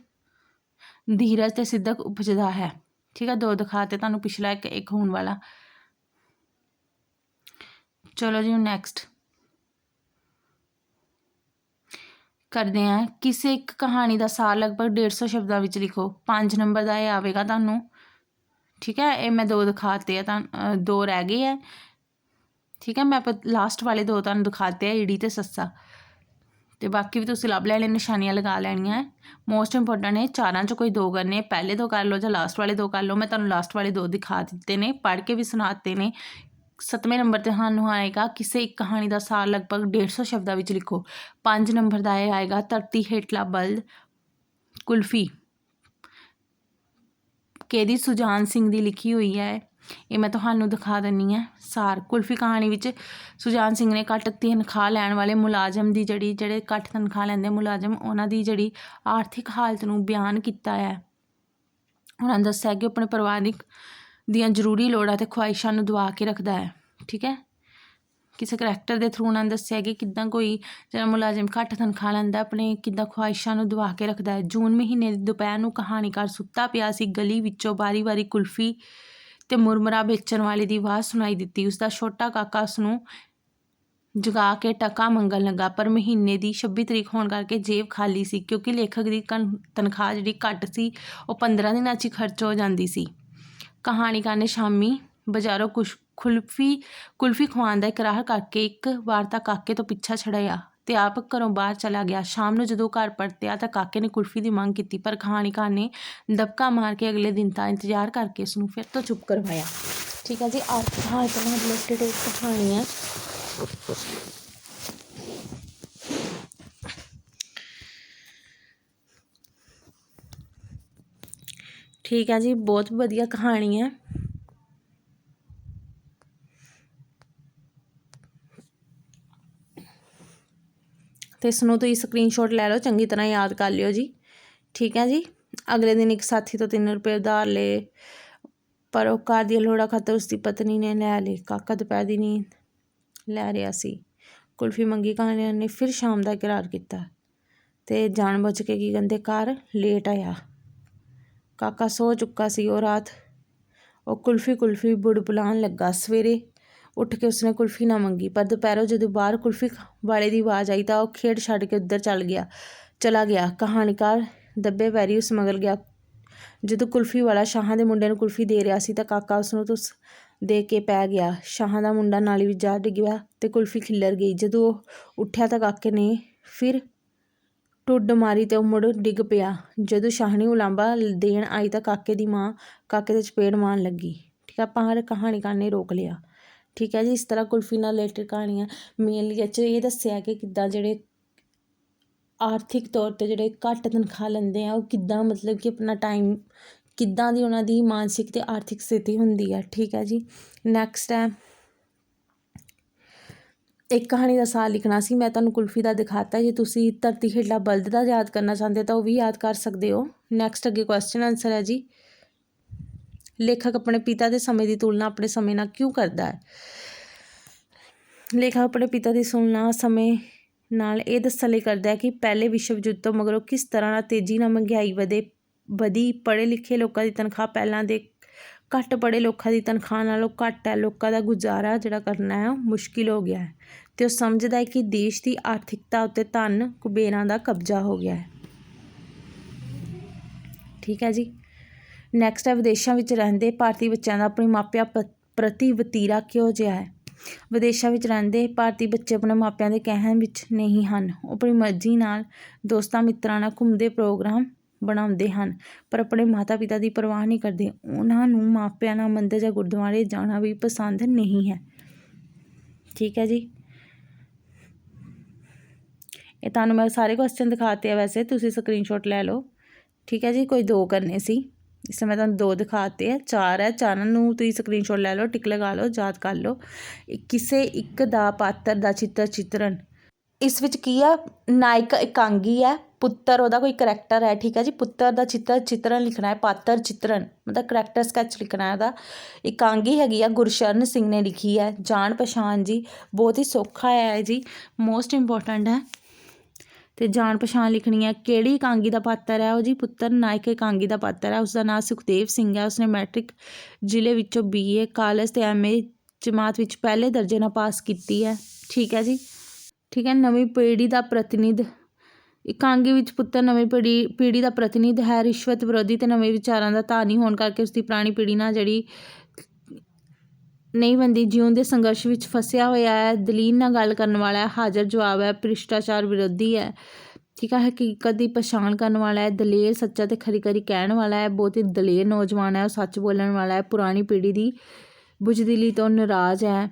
ਧੀਰਜ ਤੇ ਸਿੱਧਕ ਉਪਜਦਾ ਹੈ। ਠੀਕ ਹੈ ਦੋ ਦਿਖਾਤੇ ਤੁਹਾਨੂੰ ਪਿਛਲਾ ਇੱਕ ਇੱਕ ਹੋਣ ਵਾਲਾ। ਚਲੋ ਜੀ ਨੈਕਸਟ ਕਰਦੇ ਹਾਂ, ਕਿਸੇ ਇੱਕ ਕਹਾਣੀ ਦਾ ਸਾਰ ਲਗਭਗ 150 ਸ਼ਬਦਾਂ ਵਿੱਚ ਲਿਖੋ। 5 ਨੰਬਰ ਦਾ ਇਹ ਆਵੇਗਾ ਤੁਹਾਨੂੰ। ਠੀਕ ਹੈ ਇਹ ਮੈਂ ਦੋ ਦਿਖਾਤੇ ਆ ਤਾਂ ਦੋ ਰਹਿ ਗਏ ਹੈ ਠੀਕ ਹੈ ਮੈਂ ਲਾਸਟ ਵਾਲੇ ਦੋ ਤੁਹਾਨੂੰ ਦਿਖਾਤੇ ਆ, ਈੜੀ ਤੇ ਸੱਸਾ। ਤੇ ਬਾਕੀ ਵੀ ਤੁਸੀਂ ਲੱਭ ਲੈਣੇ ਨਿਸ਼ਾਨੀਆਂ ਲਗਾ ਲੈਣੀਆਂ ਹੈ। ਮੋਸਟ ਇੰਪੋਰਟੈਂਟ ਹੈ ਚਾਰਾਂ ਚੋਂ ਕੋਈ ਦੋ ਕਰਨੇ ਪਹਿਲੇ ਦੋ ਕਰ ਲਓ ਜਾਂ ਲਾਸਟ ਵਾਲੇ ਦੋ ਕਰ ਲਓ। ਮੈਂ ਤੁਹਾਨੂੰ ਲਾਸਟ ਵਾਲੇ ਦੋ ਦਿਖਾ ਦਿੱਤੇ ਨੇ, ਪੜ੍ਹ ਕੇ ਵੀ ਸੁਣਾ ਦਿੱਤੇ ਨੇ। ਸੱਤਵੇਂ ਨੰਬਰ ਤੇ ਸਾਨੂੰ ਆਏਗਾ, ਕਿਸੇ ਇੱਕ ਕਹਾਣੀ ਦਾ ਸਾਰ ਲਗਭਗ 150 ਸ਼ਬਦਾਂ ਵਿੱਚ ਲਿਖੋ। ਪੰਜ ਨੰਬਰ ਦਾ ਇਹ ਆਏਗਾ, ਧਰਤੀ ਹੇਠਲਾ ਬਲਦ ਕੁਲਫੀ। ਕੇਦੀ ਸੁਜਾਨ ਸਿੰਘ ਦੀ ਲਿਖੀ ਹੋਈ ਹੈ। ਇਹ ਮੈਂ ਤੁਹਾਨੂੰ ਦਿਖਾ ਦਿੰਨੀ ਹੈ ਸਾਰ ਕੁਲਫੀ ਕਹਾਣੀ ਵਿੱਚ ਸੁਜਾਨ ਸਿੰਘ ਨੇ ਘੱਟ ਤਨਖਾਹ ਲੈਣ ਵਾਲੇ ਮੁਲਾਜ਼ਮ ਦੀ ਜਿਹੜੀ, ਜਿਹੜੇ ਘੱਟ ਤਨਖਾਹ ਲੈਂਦੇ ਮੁਲਾਜ਼ਮ, ਉਹਨਾਂ ਦੀ ਜਿਹੜੀ ਆਰਥਿਕ ਹਾਲਤ ਨੂੰ ਬਿਆਨ ਕੀਤਾ ਹੈ। ਉਹਨਾਂ ਨੇ ਦੱਸਿਆ ਕਿ ਉਹ ਆਪਣੇ ਪਰਿਵਾਰਿਕ ਦੀਆਂ ਜ਼ਰੂਰੀ ਲੋੜਾਂ ਤੇ ਖੁਆਇਸ਼ਾਂ ਨੂੰ ਦਬਾ ਕੇ ਰੱਖਦਾ ਹੈ, ਠੀਕ ਹੈ? ਕਿਸੇ ਕਰੈਕਟਰ ਦੇ ਥਰੂ ਉਹਨਾਂ ਨੇ ਦੱਸਿਆ ਕਿ ਕਿੱਦਾਂ ਕੋਈ ਜਿਹੜਾ ਮੁਲਾਜ਼ਮ ਘੱਟ ਤਨਖਾਹ ਲੈਂਦਾ, ਆਪਣੇ ਕਿੱਦਾਂ ਖੁਆਇਸ਼ਾਂ ਨੂੰ ਦਬਾ ਕੇ ਰੱਖਦਾ ਹੈ। ਜੂਨ ਮਹੀਨੇ ਦੀ ਦੁਪਹਿਰ ਨੂੰ ਕਹਾਣੀਕਾਰ ਸੁੱਤਾ ਪਿਆ ਸੀ, ਗਲੀ ਵਿੱਚੋਂ ਵਾਰੀ-ਵਾਰੀ ਕੁਲਫੀ ਤੇ ਮੁਰਮਰਾ ਵੇਚਣ ਵਾਲੇ ਦੀ ਆਵਾਜ਼ ਸੁਣਾਈ ਦਿੱਤੀ। ਉਸ ਦਾ ਛੋਟਾ ਕਾਕਾ ਉਸ ਨੂੰ ਜਗਾ ਕੇ ਟਕਾ ਮੰਗਣ ਲੱਗਾ, ਪਰ ਮਹੀਨੇ ਦੀ 26 ਤਰੀਕ ਹੋਣ ਕਰਕੇ ਜੇਬ ਖਾਲੀ ਸੀ, ਕਿਉਂਕਿ ਲੇਖਕ ਦੀ ਕਨ- ਤਨਖਾਹ ਜਿਹੜੀ ਘੱਟ ਸੀ, ਉਹ 15 ਦਿਨਾਂ 'ਚ ਹੀ ਖਰਚ ਹੋ ਜਾਂਦੀ ਸੀ। ਕਹਾਣੀਕਾਰ ਨੇ ਸ਼ਾਮੀ ਬਾਜ਼ਾਰੋਂ ਕੁਛ ਕੁਲਫੀ ਕੁਲਫੀ ਖਵਾਉਣ ਦਾ ਇਕਰਾਰ ਕਰਕੇ ਇੱਕ ਵਾਰ ਤਾਂ ਕਾਕੇ ਤੋਂ ਪਿੱਛਾ ਛੜਾਇਆ ਤੇ ਆਪ ਘਰੋਂ ਬਾਹਰ ਚਲਾ ਗਿਆ। ਸ਼ਾਮ ਨੂੰ ਜਦੋਂ ਘਰ ਪਰਤਿਆ ਤਾਂ ਕਾਕੇ ਨੇ ਕੁਲਫੀ ਦੀ ਮੰਗ ਕੀਤੀ, ਪਰ ਕਹਾਣੀਕਾਰ ਨੇ ਦਬਕਾ ਮਾਰ ਕੇ ਅਗਲੇ ਦਿਨ ਤਾਂ ਇੰਤਜ਼ਾਰ ਕਰਕੇ ਉਸ ਨੂੰ ਫਿਰ ਤੋਂ ਚੁੱਪ ਕਰਵਾਇਆ। ਠੀਕ ਹੈ ਜੀ, ਆਹ ਕਹਾਣੀ ਤੋਂ ਰਿਲੇਟਡ ਇੱਕ ਕਹਾਣੀ ਹੈ। ਠੀਕ ਹੈ ਜੀ, ਬਹੁਤ ਵਧੀਆ ਕਹਾਣੀ ਹੈ। ਤੇ ਇਸ ਨੂੰ ਤੁਸੀਂ ਸਕਰੀਨਸ਼ਾਟ ਲੈ ਲਓ, ਚੰਗੀ ਤਰ੍ਹਾਂ ਯਾਦ ਕਰ ਲਿਓ ਜੀ। ਠੀਕ ਹੈ ਜੀ? ਅਗਲੇ ਦਿਨ ਇੱਕ ਸਾਥੀ ਤੋਂ 3 ਰੁਪਏ ਉਧਾਰ ਲਏ, ਪਰ ਉਹ ਘਰ ਦੀਆਂ ਲੋੜਾਂ ਖਾਤਰ ਉਸ ਦੀ ਪਤਨੀ ਨੇ ਲੈ ਲਈ, ਕਾਕਾ ਦੁਪਹਿਰ ਦੀ ਨੀਂਦ ਲੈ ਰਿਹਾ ਸੀ। ਕੁਲਫੀ ਮੰਗੀ ਕਹਾਣੀਆਂ ਨੇ, ਫਿਰ ਸ਼ਾਮ ਦਾ ਇਕਰਾਰ ਕੀਤਾ ਤੇ ਜਾਣ ਬੁੱਝ ਕੇ ਕੀ ਕਹਿੰਦੇ, ਘਰ ਲੇਟ ਆਇਆ। ਕਾਕਾ ਸੋ ਚੁੱਕਾ ਸੀ ਉਹ ਰਾਤ। ਉਹ ਕੁਲਫੀ ਕੁਲਫੀ ਬੁੜਬੁਲਾਉਣ ਲੱਗਾ ਸਵੇਰੇ। ਉੱਠ ਕੇ ਉਸਨੇ ਕੁਲਫੀ ਨਾ ਮੰਗੀ, ਪਰ ਦੁਪਹਿਰੋਂ ਜਦੋਂ ਬਾਹਰ ਕੁਲਫੀ ਵਾਲੇ ਦੀ ਆਵਾਜ਼ ਆਈ ਤਾਂ ਉਹ ਖੇਡ ਛੱਡ ਕੇ ਉੱਧਰ ਚੱਲ ਗਿਆ, ਚਲਾ ਗਿਆ। ਕਹਾਣੀਕਾਰ ਦੱਬੇ ਪੈਰੀ ਉਸ ਮਗਰ ਗਿਆ। ਜਦੋਂ ਕੁਲਫੀ ਵਾਲਾ ਸ਼ਾਹਾਂ ਦੇ ਮੁੰਡੇ ਨੂੰ ਕੁਲਫੀ ਦੇ ਰਿਹਾ ਸੀ ਤਾਂ ਕਾਕਾ ਉਸ ਨੂੰ ਤੁਸ ਦੇ ਕੇ ਪੈ ਗਿਆ। ਸ਼ਾਹਾਂ ਦਾ ਮੁੰਡਾ ਨਾਲੀ ਵਿੱਚ ਜਾ ਡਿੱਗਿਆ ਤੇ ਕੁਲਫੀ ਖਿੱਲਰ ਗਈ। ਜਦੋਂ ਉਹ ਉੱਠਿਆ ਤਾਂ ਕਾਕੇ ਨੇ ਫਿਰ ਟੁੱਡ ਮਾਰੀ ਤੇ ਉਹ ਮੁੜ ਡਿੱਗ ਪਿਆ। ਜਦੋਂ ਸ਼ਾਹਣੀ ਉਲਾਂਬਾ ਦੇਣ ਆਈ ਤਾਂ ਕਾਕੇ ਦੀ ਮਾਂ ਕਾਕੇ ਦੇ ਚਪੇੜ ਮਾਰਨ ਲੱਗੀ। ਠੀਕ ਆ, ਆਪਾਂ ਕਹਾਣੀਕਾਰ ਨੇ ਰੋਕ ਲਿਆ। ਠੀਕ ਹੈ ਜੀ, ਇਸ ਤਰ੍ਹਾਂ ਕੁਲਫੀ ਨਾਲ ਰਿਲੇਟਡ ਕਹਾਣੀਆਂ ਮੇਨਲੀ ਇਹ 'ਚ ਇਹ ਦੱਸਿਆ ਕਿ ਕਿੱਦਾਂ ਜਿਹੜੇ ਆਰਥਿਕ ਤੌਰ ਤੇ ਜਿਹੜੇ ਘੱਟ ਤਨਖਾਹ ਲੈਂਦੇ ਆ, ਉਹ ਕਿੱਦਾਂ ਮਤਲਬ ਕਿ ਆਪਣਾ ਟਾਈਮ ਕਿੱਦਾਂ ਦੀ ਉਹਨਾਂ ਦੀ ਮਾਨਸਿਕ ਤੇ ਆਰਥਿਕ ਸਥਿਤੀ ਹੁੰਦੀ ਆ, ਠੀਕ ਹੈ ਜੀ। ਨੈਕਸਟ ਹੈ, ਇੱਕ ਕਹਾਣੀ ਦਾ ਸਾਰ ਲਿਖਣਾ ਸੀ, ਮੈਂ ਤੁਹਾਨੂੰ ਕੁਲਫੀ ਦਾ ਦਿਖਾਤਾ, ਜੇ ਤੁਸੀਂ ਧਰਤੀ ਹੇਠਲਾ ਬਲਦ ਦਾ ਯਾਦ ਕਰਨਾ ਚਾਹੁੰਦੇ ਤਾਂ ਉਹ ਵੀ ਯਾਦ ਕਰ ਸਕਦੇ ਹੋ। ਨੈਕਸਟ ਅੱਗੇ ਕੁਐਸਚਨ ਆਨਸਰ ਹੈ ਜੀ। ਲੇਖਕ ਆਪਣੇ ਪਿਤਾ ਦੇ ਸਮੇਂ ਦੀ ਤੁਲਨਾ ਆਪਣੇ ਸਮੇਂ ਨਾਲ ਕਿਉਂ ਕਰਦਾ ਹੈ? ਲੇਖਕ ਆਪਣੇ ਪਿਤਾ ਦੀ ਤੁਲਨਾ ਸਮੇਂ ਨਾਲ ਇਹ ਦੱਸਣ ਲਈ ਕਰਦਾ ਹੈ ਕਿ ਪਹਿਲੇ ਵਿਸ਼ਵ ਯੁੱਧ ਤੋਂ ਮਗਰੋਂ ਕਿਸ ਤਰ੍ਹਾਂ ਨਾਲ ਤੇਜ਼ੀ ਨਾਲ ਮਹਿੰਗਾਈ ਵਧੇ, ਵਧੀ, ਪੜ੍ਹੇ ਲਿਖੇ ਲੋਕਾਂ ਦੀ ਤਨਖਾਹ ਪਹਿਲਾਂ ਦੇ ਘੱਟ ਪੜ੍ਹੇ ਲੋਕਾਂ ਦੀ ਤਨਖਾਹ ਨਾਲੋਂ ਘੱਟ ਹੈ, ਲੋਕਾਂ ਦਾ ਗੁਜ਼ਾਰਾ ਜਿਹੜਾ ਕਰਨਾ ਹੈ ਉਹ ਮੁਸ਼ਕਿਲ ਹੋ ਗਿਆ ਹੈ ਤੇ ਉਹ ਸਮਝਦਾ ਹੈ ਕਿ ਦੇਸ਼ ਦੀ ਆਰਥਿਕਤਾ ਉੱਤੇ ਧਨ ਕੁਬੇਰਾਂ ਦਾ ਕਬਜ਼ਾ ਹੋ ਗਿਆ ਹੈ। ਠੀਕ ਹੈ ਜੀ। ਨੈਕਸਟ ਹੈ, ਵਿਦੇਸ਼ਾਂ ਵਿੱਚ ਰਹਿੰਦੇ ਭਾਰਤੀ ਬੱਚਿਆਂ ਦਾ ਆਪਣੇ ਮਾਪਿਆਂ ਪ- ਪ੍ਰਤੀ ਵਤੀਰਾ ਕਿਹੋ ਜਿਹਾ ਹੈ? ਵਿਦੇਸ਼ਾਂ ਵਿੱਚ ਰਹਿੰਦੇ ਭਾਰਤੀ ਬੱਚੇ ਆਪਣੇ ਮਾਪਿਆਂ ਦੇ ਕਹਿਣ ਵਿੱਚ ਨਹੀਂ ਹਨ। ਉਹ ਆਪਣੀ ਮਰਜ਼ੀ ਨਾਲ ਦੋਸਤਾਂ ਮਿੱਤਰਾਂ ਨਾਲ ਘੁੰਮਦੇ ਪ੍ਰੋਗਰਾਮ ਬਣਾਉਂਦੇ ਹਨ, ਪਰ ਆਪਣੇ ਮਾਤਾ ਪਿਤਾ ਦੀ ਪਰਵਾਹ ਨਹੀਂ ਕਰਦੇ। ਉਹਨਾਂ ਨੂੰ ਮਾਪਿਆਂ ਨਾਲ ਮੰਦਰ ਜਾਂ ਗੁਰਦੁਆਰੇ ਜਾਣਾ ਵੀ ਪਸੰਦ ਨਹੀਂ ਹੈ। ਠੀਕ ਹੈ ਜੀ? ਇਹ ਤੁਹਾਨੂੰ ਮੈਂ ਸਾਰੇ ਕੁਐਸਚਨ ਦਿਖਾਤੇ ਆ ਵੈਸੇ, ਤੁਸੀਂ ਸਕਰੀਨਸ਼ਾਟ ਲੈ ਲਓ। ਠੀਕ ਹੈ ਜੀ? ਕੋਈ ਦੋ ਕਰਨੇ ਸੀ। ਇਸ ਸਮੇਂ ਤੁਹਾਨੂੰ ਦੋ ਦਿਖਾਤੇ ਆ। ਚਾਰ ਹੈ ਚਾਰਾਂ ਨੂੰ ਤੁਸੀਂ ਸਕਰੀਨਸ਼ਾਟ ਲੈ ਲਓ ਟਿਕ ਲਗਾ ਲਓ, ਯਾਦ ਕਰ ਲਓ। ਕਿਸੇ ਇੱਕ ਦਾ ਪਾਤਰ ਦਾ ਚਿੱਤਰ ਚਿੱਤਰਨ ਇਸ ਵਿੱਚ ਕੀ ਆ? ਨਾਇਕ ਇਕਾਂਗੀ ਹੈ ਪੁੱਤਰ, ਉਹਦਾ ਕੋਈ ਕਰੈਕਟਰ ਹੈ, ਠੀਕ ਹੈ ਜੀ? ਪੁੱਤਰ ਦਾ ਚਿੱਤਰ ਚਿੱਤਰਨ ਲਿਖਣਾ ਹੈ, ਪਾਤਰ ਚਿੱਤਰਨ ਮਤਲਬ ਕਰੈਕਟਰ ਸਕੈਚ ਲਿਖਣਾ ਹੈ ਉਹਦਾ। ਇਕਾਂਗੀ ਹੈਗੀ ਆ, ਗੁਰਸ਼ਰਨ ਸਿੰਘ ਨੇ ਲਿਖੀ ਹੈ। ਜਾਣ ਪਛਾਣ ਜੀ, ਬਹੁਤ ਹੀ ਸੌਖਾ ਹੈ ਜੀ। ਮੋਸਟ ਇੰਪੋਰਟੈਂਟ ਹੈ। ਤੇ ਜਾਣ ਪਛਾਣ ਲਿਖਣੀ ਹੈ ਕਿਹੜੀ ਇਕਾਂਗੀ ਦਾ ਪਾਤਰ ਹੈ? ਉਹ ਜੀ ਪੁੱਤਰ ਨਾਇਕ ਇਕਾਂਗੀ ਦਾ ਪਾਤਰ ਹੈ। ਉਸ ਦਾ ਨਾਮ ਸੁਖਦੇਵ ਸਿੰਘ ਹੈ। ਉਸਨੇ ਮੈਟ੍ਰਿਕ ਜ਼ਿਲ੍ਹੇ ਵਿੱਚੋਂ ਬੀਏ ਕਾਲਜ ਤੇ ਐਮਏ ਜਮਾਤ ਵਿੱਚ ਪਹਿਲੇ ਦਰਜੇ ਨਾਲ ਪਾਸ ਕੀਤੀ ਹੈ। ਠੀਕ ਹੈ ਜੀ? ਠੀਕ ਹੈ। ਨਵੀਂ ਪੀੜ੍ਹੀ ਦਾ ਪ੍ਰਤੀਨਿਧ। ਇਕਾਂਗੀ ਵਿੱਚ ਪੁੱਤਰ ਨਵੀਂ ਪੀੜ੍ਹੀ ਪੀੜ੍ਹੀ ਦਾ ਪ੍ਰਤੀਨਿਧ ਹੈ। ਰਿਸ਼ਵਤ ਵਿਰੋਧੀ ਤੇ ਨਵੇਂ ਵਿਚਾਰਾਂ ਦਾ ਧਾਰਨੀ ਹੋਣ ਕਰਕੇ ਉਸਦੀ ਪੁਰਾਣੀ ਪੀੜ੍ਹੀ ਨਾਲ ਜਿਹੜੀ ਨਹੀਂ ਬੰਦੀ ਜਿਉਣ ਦੇ ਸੰਘਰਸ਼ ਵਿੱਚ ਫਸਿਆ ਹੋਇਆ ਹੈ ਦਲੀਲ ਨਾਲ ਗੱਲ ਕਰਨ ਵਾਲਾ ਹੈ, ਹਾਜ਼ਰ ਜਵਾਬ ਹੈ, ਭ੍ਰਿਸ਼ਟਾਚਾਰ ਵਿਰੋਧੀ ਹੈ। ਠੀਕ ਹੈ, ਹਕੀਕਤ ਦੀ ਪਛਾਣ ਕਰਨ ਵਾਲਾ ਹੈ, ਦਲੇਰ ਸੱਚਾ ਤੇ ਖਰੀ ਖਰੀ ਕਹਿਣ ਵਾਲਾ ਹੈ, ਬਹੁਤ ਹੀ ਦਲੇਰ ਨੌਜਵਾਨ ਹੈ, ਉਹ ਸੱਚ ਬੋਲਣ ਵਾਲਾ ਹੈ, ਪੁਰਾਣੀ ਪੀੜ੍ਹੀ ਦੀ ਬੁਝਦਿਲੀ ਤੋਂ ਨਾਰਾਜ਼ ਹੈ,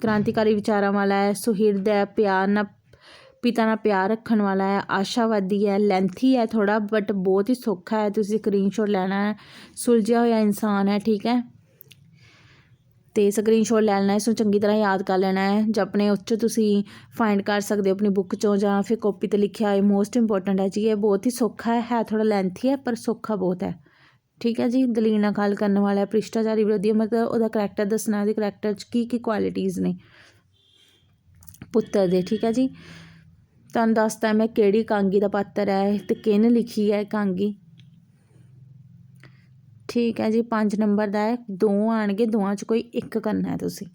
ਕ੍ਰਾਂਤੀਕਾਰੀ ਵਿਚਾਰਾਂ ਵਾਲਾ ਹੈ, ਸੁਹਿਰਦ ਹੈ, ਪਿਆਰ ਨਾਲ, ਪਿਤਾ ਨਾਲ ਪਿਆਰ ਰੱਖਣ ਵਾਲਾ ਹੈ, ਆਸ਼ਾਵਾਦੀ ਹੈ, ਲੈਂਥੀ ਹੈ ਥੋੜਾ ਬਟ ਬਹੁਤ ਹੀ ਸੌਖਾ ਹੈ, ਤੁਸੀਂ ਸਕਰੀਨਸ਼ਾਟ ਲੈਣਾ ਹੈ, ਸੁਲਝਿਆ ਹੋਇਆ ਇਨਸਾਨ ਹੈ, ਠੀਕ ਹੈ। ਤੇ ਸਕਰੀਨਸ਼ਾਟ ਲੈ ਲੈਣਾ ਇਸ ਨੂੰ ਚੰਗੀ ਤਰ੍ਹਾਂ ਯਾਦ ਕਰ ਲੈਣਾ ਹੈ ਜਾਂ ਆਪਣੇ ਉਸ 'ਚੋਂ ਤੁਸੀਂ ਫਾਈਂਡ ਕਰ ਸਕਦੇ ਹੋ ਆਪਣੀ ਬੁੱਕ 'ਚੋਂ ਜਾਂ ਫਿਰ ਕਾਪੀ ਤੇ ਲਿਖਿਆ ਹੈ ਮੋਸਟ ਇੰਪੋਰਟੈਂਟ ਹੈ ਜੀ ਇਹ ਬਹੁਤ ਹੀ ਸੌਖਾ ਹੈ ਹੈ ਥੋੜਾ ਲੈਂਥੀ ਹੈ ਪਰ ਸੌਖਾ ਬਹੁਤ ਹੈ। ਠੀਕ ਹੈ ਜੀ ਦਲੀਲ ਨਾਲ ਗੱਲ ਕਰਨ ਵਾਲਾ ਹੈ ਭ੍ਰਿਸ਼ਟਾਚਾਰੀ ਵਿਰੋਧੀ ਹੈ, ਮਤਲਬ ਉਹਦਾ ਕਰੈਕਟਰ ਦੱਸਣਾ ਉਹਦੇ ਕਰੈਕਟਰ 'ਚ ਕੀ ਕੀ ਕੁਆਲਿਟੀਜ਼ ਨੇ। ਪੁੱਤਰ ਦੇ ਠੀਕ ਹੈ ਜੀ। ਤੁਹਾਨੂੰ ਦੱਸਦਾ ਮੈਂ ਕਿਹੜੀ ਕਾਂਗੀ ਦਾ ਪਾਤਰ ਹੈ ਤੇ ਕਿਹਨੇ ਲਿਖੀ ਹੈ ਕਾਂਗੀ? ਠੀਕ ਹੈ ਜੀ 5 ਨੰਬਰ ਦਾ ਹੈ। ਦੋ ਆਣਗੇ ਦੋਆਂ 'ਚ ਕੋਈ ਇੱਕ ਕਰਨਾ ਹੈ ਤੁਸੀਂ।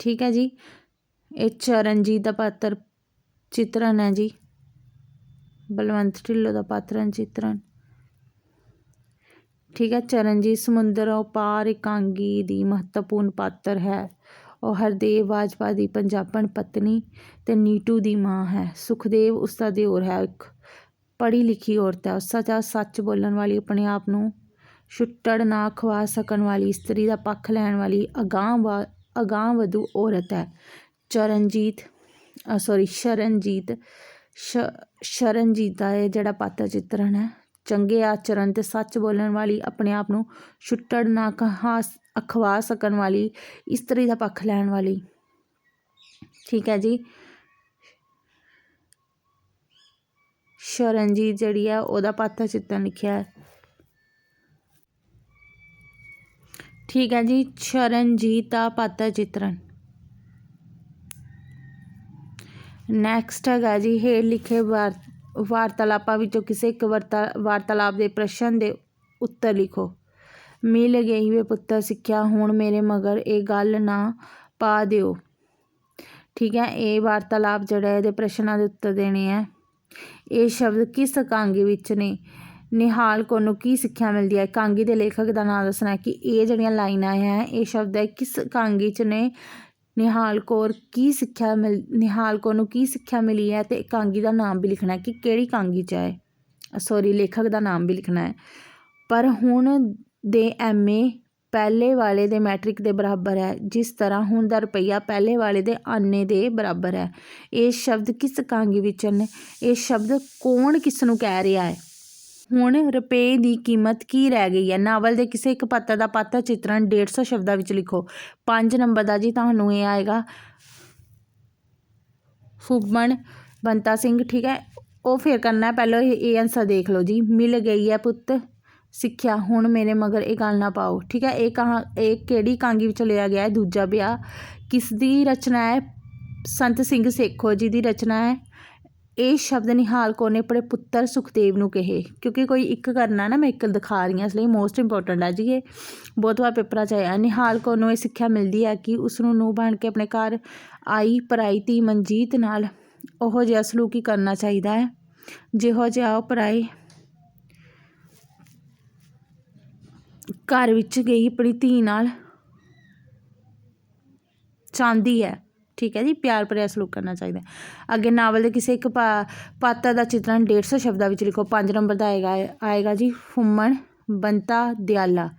ਠੀਕ ਹੈ ਜੀ। ਇਹ ਚਰਨਜੀਤ ਦਾ ਪਾਤਰ ਚਿਤਰਨ ਹੈ ਜੀ। ਬਲਵੰਤ ਢਿੱਲੋਂ ਦਾ ਪਾਤਰ ਚਿਤਰਨ। ਠੀਕ ਹੈ, ਚਰਨਜੀਤ ਸਮੁੰਦਰ ਉਪਾਰ ਇਕਾਂਗੀ ਦੀ ਮਹੱਤਵਪੂਰਨ ਪਾਤਰ ਹੈ। ਉਹ ਹਰਦੇਵ ਬਾਜਪਾ ਦੀ ਪੰਜਾਬਣ ਪਤਨੀ ਤੇ ਨੀਟੂ ਦੀ ਮਾਂ ਹੈ। ਸੁਖਦੇਵ ਉਸਦਾ ਦਿਓਰ ਹੈ। ਇੱਕ ਪੜ੍ਹੀ ਲਿਖੀ ਔਰਤ ਹੈ। ਉਸ ਸੱਚ ਬੋਲਣ ਵਾਲੀ, ਆਪਣੇ ਆਪ ਨੂੰ ਛੁੱਟੜ ਨਾ ਖਵਾ ਸਕਣ ਵਾਲੀ, ਇਸਤਰੀ ਦਾ ਪੱਖ ਲੈਣ ਵਾਲੀ ਅਗਾਂਹ ਵਾ, ਅਗਾਂਹ ਵਧੂ ਔਰਤ ਹੈ। ਚਰਨਜੀਤ ਸੌਰੀ ਸ਼ਰਨਜੀਤ ਸ਼ਰਨਜੀਤ ਦਾ ਇਹ ਜਿਹੜਾ ਪਾਤਰ ਚਿੱਤਰਨ ਹੈ। ਚੰਗੇ ਆਚਰਨ ਤੇ ਸੱਚ ਬੋਲਣ ਵਾਲੀ, ਆਪਣੇ ਆਪ ਨੂੰ ਛੁੱਟੜ ਨਾ ਕਹਾ ਅਖਵਾ ਸਕਣ ਵਾਲੀ ਇਸਤਰੀ ਦਾ ਪੱਖ ਲੈਣ ਵਾਲੀ। ਠੀਕ ਹੈ ਜੀ। ਸ਼ਰਨਜੀਤ ਜਿਹੜੀ ਹੈ, ਉਹਦਾ ਪਾਤਰ ਚਿੱਤਰਨ ਲਿਖਿਆ ਹੈ। ਠੀਕ ਹੈ ਜੀ, ਸ਼ਰਨਜੀਤ ਦਾ ਪਾਤਰ ਚਿੱਤਰਨ। ਨੈਕਸਟ ਹੈਗਾ ਜੀ, ਹੇਠ ਲਿਖੇ ਵਾਰ, ਵਾਰਤਾਲਾਪਾਂ ਵਿੱਚੋਂ ਕਿਸੇ ਇੱਕ ਵਰਤਾ, ਵਾਰਤਾਲਾਪ ਦੇ ਪ੍ਰਸ਼ਨ ਦੇ ਉੱਤਰ ਲਿਖੋ। ਮਿਲ ਗਈ ਵੇ ਪੁੱਤਰ ਸਿੱਖਿਆ, ਹੁਣ ਮੇਰੇ ਮਗਰ ਇਹ ਗੱਲ ਨਾ ਪਾ ਦਿਓ। ਠੀਕ ਹੈ, ਇਹ ਵਾਰਤਾਲਾਪ ਜਿਹੜਾ ਇਹਦੇ ਪ੍ਰਸ਼ਨਾਂ ਦੇ ਉੱਤਰ ਦੇਣੇ ਆ। ਇਹ ਸ਼ਬਦ ਕਿਸ ਕਾਂਗੀ ਵਿੱਚ ਨੇ? ਨਿਹਾਲ ਕੌਰ ਨੂੰ ਕੀ ਸਿੱਖਿਆ ਮਿਲਦੀ ਹੈ? ਕਾਂਗੀ ਦੇ ਲੇਖਕ ਦਾ ਨਾਮ ਦੱਸਣਾ ਕਿ ਇਹ ਜਿਹੜੀਆਂ ਲਾਈਨਾਂ ਹੈ ਇਹ ਸ਼ਬਦ ਹੈ, ਕਿਸ ਕਾਂਗੀ 'ਚ ਨੇ? ਨਿਹਾਲ ਕੌਰ ਕੀ ਸਿੱਖਿਆ ਮਿਲ, ਨਿਹਾਲ ਕੌਰ ਨੂੰ ਕੀ ਸਿੱਖਿਆ ਮਿਲੀ ਹੈ ਤੇ ਕਾਂਗੀ ਦਾ ਨਾਮ ਵੀ ਲਿਖਣਾ ਕਿ ਕਿਹੜੀ ਕਾਂਗੀ 'ਚ ਹੈ? ਸੌਰੀ ਲੇਖਕ ਦਾ ਨਾਮ ਵੀ ਲਿਖਣਾ ਹੈ। ਪਰ ਹੁਣ ਦੇ ਐਮਏ ਪਹਿਲੇ ਵਾਲੇ ਦੇ ਮੈਟ੍ਰਿਕ ਦੇ ਬਰਾਬਰ ਹੈ, ਜਿਸ ਤਰ੍ਹਾਂ ਹੁਣ ਦਾ ਰੁਪਈਆ ਪਹਿਲੇ ਵਾਲੇ ਦੇ ਆਨੇ ਦੇ ਬਰਾਬਰ ਹੈ। ਇਹ ਸ਼ਬਦ ਕਿਸ ਕਾਂਗੀ ਵਿੱਚ ਨੇ? ਇਹ ਸ਼ਬਦ ਕੌਣ ਕਿਸ ਨੂੰ ਕਹਿ ਰਿਹਾ ਹੈ? ਹੁਣ ਰੁਪਏ ਦੀ ਕੀਮਤ ਕੀ ਰਹਿ ਗਈ ਹੈ? ਨਾਵਲ ਦੇ ਕਿਸੇ ਇੱਕ ਪਾਤਰ ਦਾ ਪਾਤਰ ਚਿੱਤਰਨ 150 ਸ਼ਬਦਾਂ ਵਿੱਚ ਲਿਖੋ। 5 ਨੰਬਰ ਦਾ ਜੀ ਤੁਹਾਨੂੰ ਇਹ ਆਏਗਾ। ਸੁਖਮਨ ਬੰਤਾ ਸਿੰਘ, ਠੀਕ ਹੈ? ਉਹ ਫਿਰ ਕਰਨਾ ਪਹਿਲਾਂ ਇਹ ਇਹ ਆਨਸਰ ਦੇਖ ਲਓ ਜੀ। ਮਿਲ ਗਈ ਹੈ ਪੁੱਤ। ਸਿੱਖਿਆ, ਹੁਣ ਮੇਰੇ ਮਗਰ ਇਹ ਗੱਲ ਨਾ ਪਾਓ। ਠੀਕ ਹੈ, ਇਹ ਕਹਾ, ਇਹ ਕਿਹੜੀ ਕਾਂਗੀ ਵਿੱਚ ਲਿਆ ਗਿਆ ਹੈ? ਦੂਜਾ ਵਿਆਹ। ਕਿਸ ਦੀ ਰਚਨਾ ਹੈ? ਸੰਤ ਸਿੰਘ ਸੇਖੋ ਜੀ ਦੀ ਰਚਨਾ ਹੈ। ਇਹ ਸ਼ਬਦ ਨਿਹਾਲ ਕੌਰ ਨੇ ਆਪਣੇ ਪੁੱਤਰ ਸੁਖਦੇਵ ਨੂੰ ਕਹੇ। ਕਿਉਂਕਿ ਕੋਈ ਇੱਕ ਕਰਨਾ ਨਾ, ਮੈਂ ਇੱਕ ਦਿਖਾ ਰਹੀ ਹਾਂ, ਇਸ ਲਈ ਮੋਸਟ ਇੰਪੋਰਟੈਂਟ ਹੈ ਜੀ ਇਹ। ਬਹੁਤ ਵਾਰ ਪੇਪਰਾਂ 'ਚ ਆਇਆ। ਨਿਹਾਲ ਕੌਰ ਨੂੰ ਇਹ ਸਿੱਖਿਆ ਮਿਲਦੀ ਹੈ ਕਿ ਉਸ ਨੂੰ ਨੂੰਹ ਬਣ ਕੇ ਆਪਣੇ ਘਰ ਆਈ, ਪਰਾਈ ਧੀ ਮਨਜੀਤ ਨਾਲ ਉਹੋ ਜਿਹਾ ਸਲੂਕ ਹੀ ਕਰਨਾ ਚਾਹੀਦਾ ਹੈ। ਜਿਹੋ ਜਿਹਾ ਉਹ ਪਰਾਏ ਘਰ ਵਿੱਚ ਗਈ ਆਪਣੀ ਧੀ ਨਾਲ। ਚਾਹੁੰਦੀ ਹੈ। ਠੀਕ ਹੈ ਜੀ, ਪਿਆਰ ਭਰਿਆ ਸਲੂਕ ਕਰਨਾ ਚਾਹੀਦਾ ਅੱਗੇ ਨਾਵਲ ਦੇ ਕਿਸੇ ਇੱਕ ਪਾ- ਪਾਤਰ ਦਾ ਚਿੱਤਰਨ 150 ਸ਼ਬਦਾਂ ਵਿੱਚ ਲਿਖੋ। 5 ਨੰਬਰ ਦਾ ਆਏਗਾ ਆਏਗਾ ਜੀ ਫੁੰਮਣ ਬੰਤਾ, ਦਿਆਲਾ।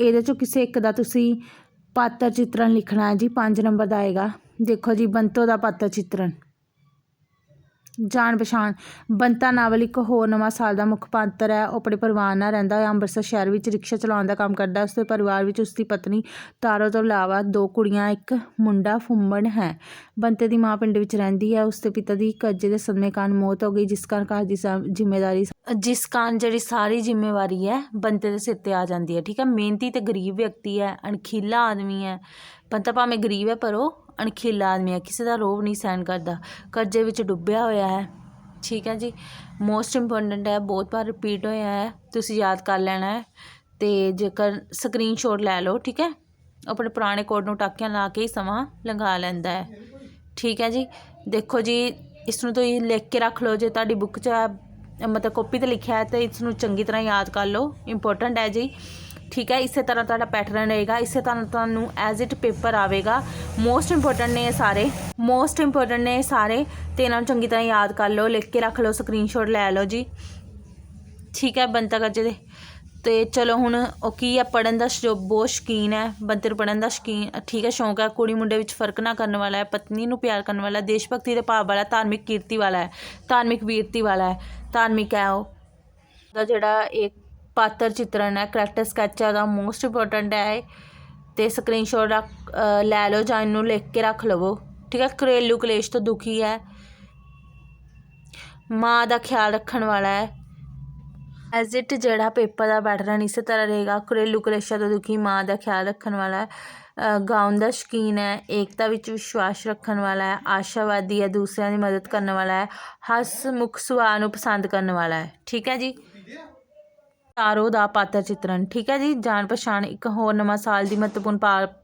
ਇਹਦੇ ਚੋਂ ਕਿਸੇ ਇੱਕ ਦਾ ਤੁਸੀਂ ਪਾਤਰ ਚਿੱਤਰਨ ਲਿਖਣਾ ਹੈ ਜੀ 5 ਨੰਬਰ ਦਾ ਆਏਗਾ। ਦੇਖੋ ਜੀ, ਬੰਤੋ ਦਾ ਪਾਤਰ ਚਿੱਤਰਨ ਜਾਣ ਪਛਾਣ। ਬੰਤਾ ਨਾਵਲ ਇੱਕ ਹੋਰ ਨਵਾਂ ਸਾਲ ਦਾ ਮੁੱਖ ਪਾਤਰ ਹੈ। ਉਹ ਆਪਣੇ ਪਰਿਵਾਰ ਨਾਲ ਰਹਿੰਦਾ ਹੈ ਅੰਮ੍ਰਿਤਸਰ ਸ਼ਹਿਰ ਵਿੱਚ ਰਿਕਸ਼ਾ ਚਲਾਉਣ ਦਾ ਕੰਮ ਕਰਦਾ। ਹੈ ਉਸਦੇ ਪਰਿਵਾਰ ਵਿੱਚ ਉਸਦੀ ਪਤਨੀ ਤਾਰੋ ਤੋਂ ਇਲਾਵਾ ਦੋ ਕੁੜੀਆਂ, ਇੱਕ ਮੁੰਡਾ ਫੁੰਮਣ ਹੈ। ਬੰਤੇ ਦੀ ਮਾਂ ਪਿੰਡ ਵਿੱਚ ਰਹਿੰਦੀ ਹੈ। ਉਸਦੇ ਪਿਤਾ ਦੀ ਕਰਜ਼ੇ ਦੇ ਸਦਮੇ ਕਾਰਨ ਮੌਤ ਹੋ ਗਈ, ਜਿਸ ਕਾਰਨ ਘਰ ਦੀ ਸਾ- ਜ਼ਿੰਮੇਵਾਰੀ ਜਿਸ ਕਾਰਨ ਜਿਹੜੀ ਸਾਰੀ ਜ਼ਿੰਮੇਵਾਰੀ ਹੈ ਬੰਤੇ ਦੇ ਸਿਰ ਤੇ ਆ ਜਾਂਦੀ ਹੈ। ਠੀਕ ਹੈ, ਮਿਹਨਤੀ ਤੇ ਗਰੀਬ ਵਿਅਕਤੀ ਹੈ, ਅਣਖੀਲਾ ਆਦਮੀ ਹੈ। ਬੰਤਾ ਭਾਵੇਂ ਗਰੀਬ ਹੈ ਪਰ ਉਹ ਅਣਖੀਲਾ ਆਦਮੀ ਹੈ ਕਿਸੇ ਦਾ ਰੋਹ ਨਹੀਂ ਸਹਿਣ ਕਰਦਾ। ਕਰਜ਼ੇ ਵਿੱਚ ਡੁੱਬਿਆ ਹੋਇਆ ਹੈ। ਠੀਕ ਹੈ ਜੀ? ਮੋਸਟ ਇੰਪੋਰਟੈਂਟ ਹੈ ਬਹੁਤ ਵਾਰ ਰਿਪੀਟ ਹੋਇਆ ਹੈ। ਤੁਸੀਂ ਯਾਦ ਕਰ ਲੈਣਾ ਹੈ। ਤੇ ਜੇਕਰ ਸਕਰੀਨਸ਼ਾਟ ਲੈ ਲਓ ਠੀਕ ਹੈ? ਆਪਣੇ ਪੁਰਾਣੇ ਕੋਡ ਨੂੰ ਟਾਕਿਆਂ ਲਾ ਕੇ ਹੀ ਸਮਾਂ ਲੰਘਾ ਲੈਂਦਾ ਹੈ। ਠੀਕ ਹੈ ਜੀ? ਦੇਖੋ ਜੀ ਇਸ ਨੂੰ ਤੁਸੀਂ ਲਿਖ ਕੇ ਰੱਖ ਲਓ ਜੇ ਤੁਹਾਡੀ ਬੁੱਕ 'ਚ ਹੈ, ਮਤਲਬ ਕਾਪੀ ਤੇ ਲਿਖਿਆ ਹੈ ਤਾਂ ਇਸ ਨੂੰ ਚੰਗੀ ਤਰ੍ਹਾਂ ਯਾਦ ਕਰ ਲਓ। ਇੰਪੋਰਟੈਂਟ ਹੈ ਜੀ। ਠੀਕ ਹੈ, ਇਸੇ ਤਰ੍ਹਾਂ ਤੁਹਾਡਾ ਪੈਟਰਨ ਰਹੇਗਾ, ਇਸੇ ਤਰ੍ਹਾਂ ਤੁਹਾਨੂੰ ਐਜ਼ ਇਟ ਪੇਪਰ ਆਵੇਗਾ। ਮੋਸਟ ਇੰਪੋਰਟੈਂਟ ਨੇ ਇਹ ਸਾਰੇ ਮੋਸਟ ਇੰਪੋਰਟੈਂਟ ਨੇ ਇਹ ਸਾਰੇ, ਤੇ ਇਹਨਾਂ ਨੂੰ ਚੰਗੀ ਤਰ੍ਹਾਂ ਯਾਦ ਕਰ ਲਓ, ਲਿਖ ਕੇ ਰੱਖ ਲਓ ਸਕਰੀਨਸ਼ਾਟ ਲੈ ਲਓ ਜੀ। ਠੀਕ ਹੈ, ਬੰਤਾ ਕਰਜੇ ਦੇ। ਤੇ ਚਲੋ ਹੁਣ ਉਹ ਕੀ ਹੈ ਪੜਨ ਦਾ ਸ਼ੌ- ਬਹੁਤ ਸ਼ੌਕੀਨ ਹੈ, ਬੰਤੇ ਨੂੰ ਪੜਨ ਦਾ ਸ਼ੌਕੀਨ, ਠੀਕ ਹੈ, ਸ਼ੌਂਕ ਹੈ, ਕੁੜੀ ਮੁੰਡੇ ਵਿੱਚ ਫ਼ਰਕ ਨਾ ਕਰਨ ਵਾਲਾ ਹੈ, ਪਤਨੀ ਨੂੰ ਪਿਆਰ ਕਰਨ ਵਾਲਾ ਦੇਸ਼ ਭਗਤੀ ਦੇ ਭਾਵ ਵਾਲਾ ਧਾਰਮਿਕ ਕੀਰਤੀ ਵਾਲਾ ਹੈ, ਧਾਰਮਿਕ ਵੀਰਤੀ ਵਾਲਾ ਹੈ, ਧਾਰਮਿਕ ਹੈ ਉਹ। ਦਾ ਜਿਹੜਾ ਇੱਕ ਪਾਤਰ ਚਿੱਤਰਣ ਹੈ ਕਰੈਕਟਰ ਸਕੈਚ ਦਾ ਮੋਸਟ ਇੰਪੋਰਟੈਂਟ ਹੈ ਇਹ। ਤੇ ਸਕਰੀਨਸ਼ਾਟ ਲੈ ਲਓ ਜਾਂ ਇਹਨੂੰ ਲਿਖ ਕੇ ਰੱਖ ਲਵੋ। ਠੀਕ ਹੈ, ਘਰੇਲੂ ਕਲੇਸ਼ ਤੋਂ ਦੁਖੀ ਹੈ। ਮਾਂ ਦਾ ਖਿਆਲ ਰੱਖਣ ਵਾਲਾ ਹੈ। ਐਜ਼ ਇਟ ਜਿਹੜਾ ਪੇਪਰ ਦਾ ਪੈਟਰਨ ਇਸੇ ਤਰ੍ਹਾਂ ਰਹੇਗਾ। ਘਰੇਲੂ ਕਲੇਸ਼ਾਂ ਤੋਂ ਦੁਖੀ ਮਾਂ ਦਾ ਖਿਆਲ ਰੱਖਣ ਵਾਲਾ ਹੈ। ਗਾਉਣ ਦਾ ਸ਼ੌਕੀਨ ਹੈ। ਏਕਤਾ ਵਿੱਚ ਵਿਸ਼ਵਾਸ ਰੱਖਣ ਵਾਲਾ ਹੈ। ਆਸ਼ਾਵਾਦੀ ਹੈ, ਦੂਸਰਿਆਂ ਦੀ ਮਦਦ ਕਰਨ ਵਾਲਾ ਹੈ। ਹਸਮੁਖ ਸੁਭਾਅ ਨੂੰ ਪਸੰਦ ਕਰਨ ਵਾਲਾ ਹੈ। ਠੀਕ ਹੈ ਜੀ? ਤਾਰੋ ਦਾ ਪਾਤਰ ਚਿੱਤਰਨ, ਠੀਕ ਹੈ ਜੀ? ਜਾਣ ਪਛਾਣ ਇੱਕ ਹੋਰ ਨਵਾਂ ਸਾਲ ਦੀ ਮਹੱਤਵਪੂਰਨ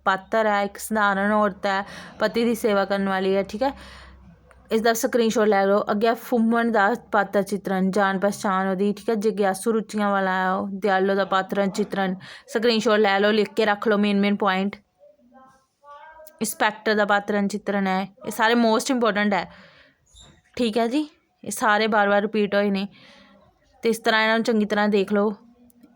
ਪਾਤਰ ਹੈ, ਇੱਕ ਸਧਾਰਨ ਔਰਤ ਹੈ, ਪਤੀ ਦੀ ਸੇਵਾ ਕਰਨ ਵਾਲੀ ਹੈ, ਠੀਕ ਹੈ? ਇਸ ਦਾ ਸਕਰੀਨਸ਼ਾਟ ਲੈ ਲਓ। ਅੱਗੇ ਫੁੰਮਣ ਦਾ ਪਾਤਰ ਚਿੱਤਰਨ, ਜਾਣ ਪਛਾਣ ਉਹਦੀ, ਠੀਕ ਹੈ? ਜਿਗਿਆਸੂ ਰੁਚੀਆਂ ਵਾਲਾ ਹੈ ਉਹ, ਦਿਆਲੋ ਦਾ ਪਾਤਰ ਚਿੱਤਰਨ। ਸਕਰੀਨਸ਼ਾਟ ਲੈ ਲਓ, ਲਿਖ ਕੇ ਰੱਖ ਲਓ ਮੇਨ ਮੇਨ ਪੁਆਇੰਟ ਇੰਸਪੈਕਟਰ ਦਾ ਪਾਤਰਨ ਚਿੱਤਰਨ ਹੈ। ਇਹ ਸਾਰੇ ਮੋਸਟ ਇੰਪੋਰਟੈਂਟ ਹੈ। ਠੀਕ ਹੈ ਜੀ? ਇਹ ਸਾਰੇ ਬਾਰ-ਬਾਰ ਰਿਪੀਟ ਹੋਏ ਨੇ। ਅਤੇ ਇਸ ਤਰ੍ਹਾਂ ਇਹਨਾਂ ਨੂੰ ਚੰਗੀ ਤਰ੍ਹਾਂ ਦੇਖ ਲਓ।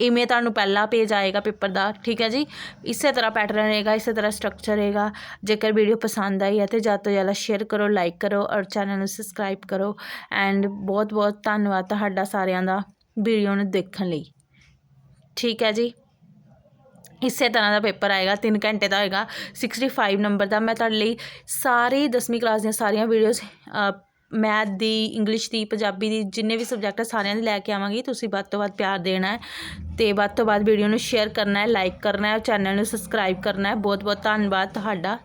ਇਵੇਂ ਤੁਹਾਨੂੰ ਪਹਿਲਾ ਪੇਜ ਆਏਗਾ ਪੇਪਰ ਦਾ, ਠੀਕ ਹੈ ਜੀ? ਇਸੇ ਤਰ੍ਹਾਂ ਪੈਟਰਨ ਰਹੇਗਾ, ਇਸੇ ਤਰ੍ਹਾਂ ਸਟਰਕਚਰ ਰਹੇਗਾ। ਜੇਕਰ ਵੀਡੀਓ ਪਸੰਦ ਆਈ ਹੈ ਤੇ ਜ਼ਿਆਦਾ ਤੋਂ ਜ਼ਿਆਦਾ ਸ਼ੇਅਰ ਕਰੋ ਲਾਈਕ ਕਰੋ ਔਰ ਚੈਨਲ ਨੂੰ ਸਬਸਕ੍ਰਾਈਬ ਕਰੋ। ਐਂਡ ਬਹੁਤ ਬਹੁਤ ਧੰਨਵਾਦ ਤੁਹਾਡਾ ਸਾਰਿਆਂ ਦਾ ਵੀਡੀਓ ਨੂੰ ਦੇਖਣ ਲਈ। ਠੀਕ ਹੈ ਜੀ? ਇਸੇ ਤਰ੍ਹਾਂ ਦਾ ਪੇਪਰ ਆਏਗਾ 3 ਘੰਟੇ ਦਾ ਹੋਏਗਾ। 65 ਨੰਬਰ ਦਾ ਮੈਂ ਤੁਹਾਡੇ ਲਈ ਸਾਰੀ 10ਵੀਂ ਕਲਾਸ ਦੀਆਂ ਸਾਰੀਆਂ ਵੀਡੀਓਜ਼ ਮੈਥ ਦੀ, ਇੰਗਲਿਸ਼ ਦੀ, ਪੰਜਾਬੀ ਦੀ ਜਿੰਨੇ ਵੀ ਸਬਜੈਕਟ ਆ ਸਾਰਿਆਂ ਦੀ ਲੈ ਕੇ ਆਵਾਂਗੀ। ਤੁਸੀਂ ਵੱਧ ਤੋਂ ਵੱਧ ਪਿਆਰ ਦੇਣਾ ਹੈ ਤੇ ਵੱਧ ਤੋਂ ਵੱਧ ਵੀਡੀਓ ਨੂੰ ਸ਼ੇਅਰ ਕਰਨਾ ਹੈ ਲਾਈਕ ਕਰਨਾ ਹੈ ਚੈਨਲ ਨੂੰ ਸਬਸਕ੍ਰਾਈਬ ਕਰਨਾ ਹੈ। ਬਹੁਤ ਬਹੁਤ ਧੰਨਵਾਦ ਤੁਹਾਡਾ।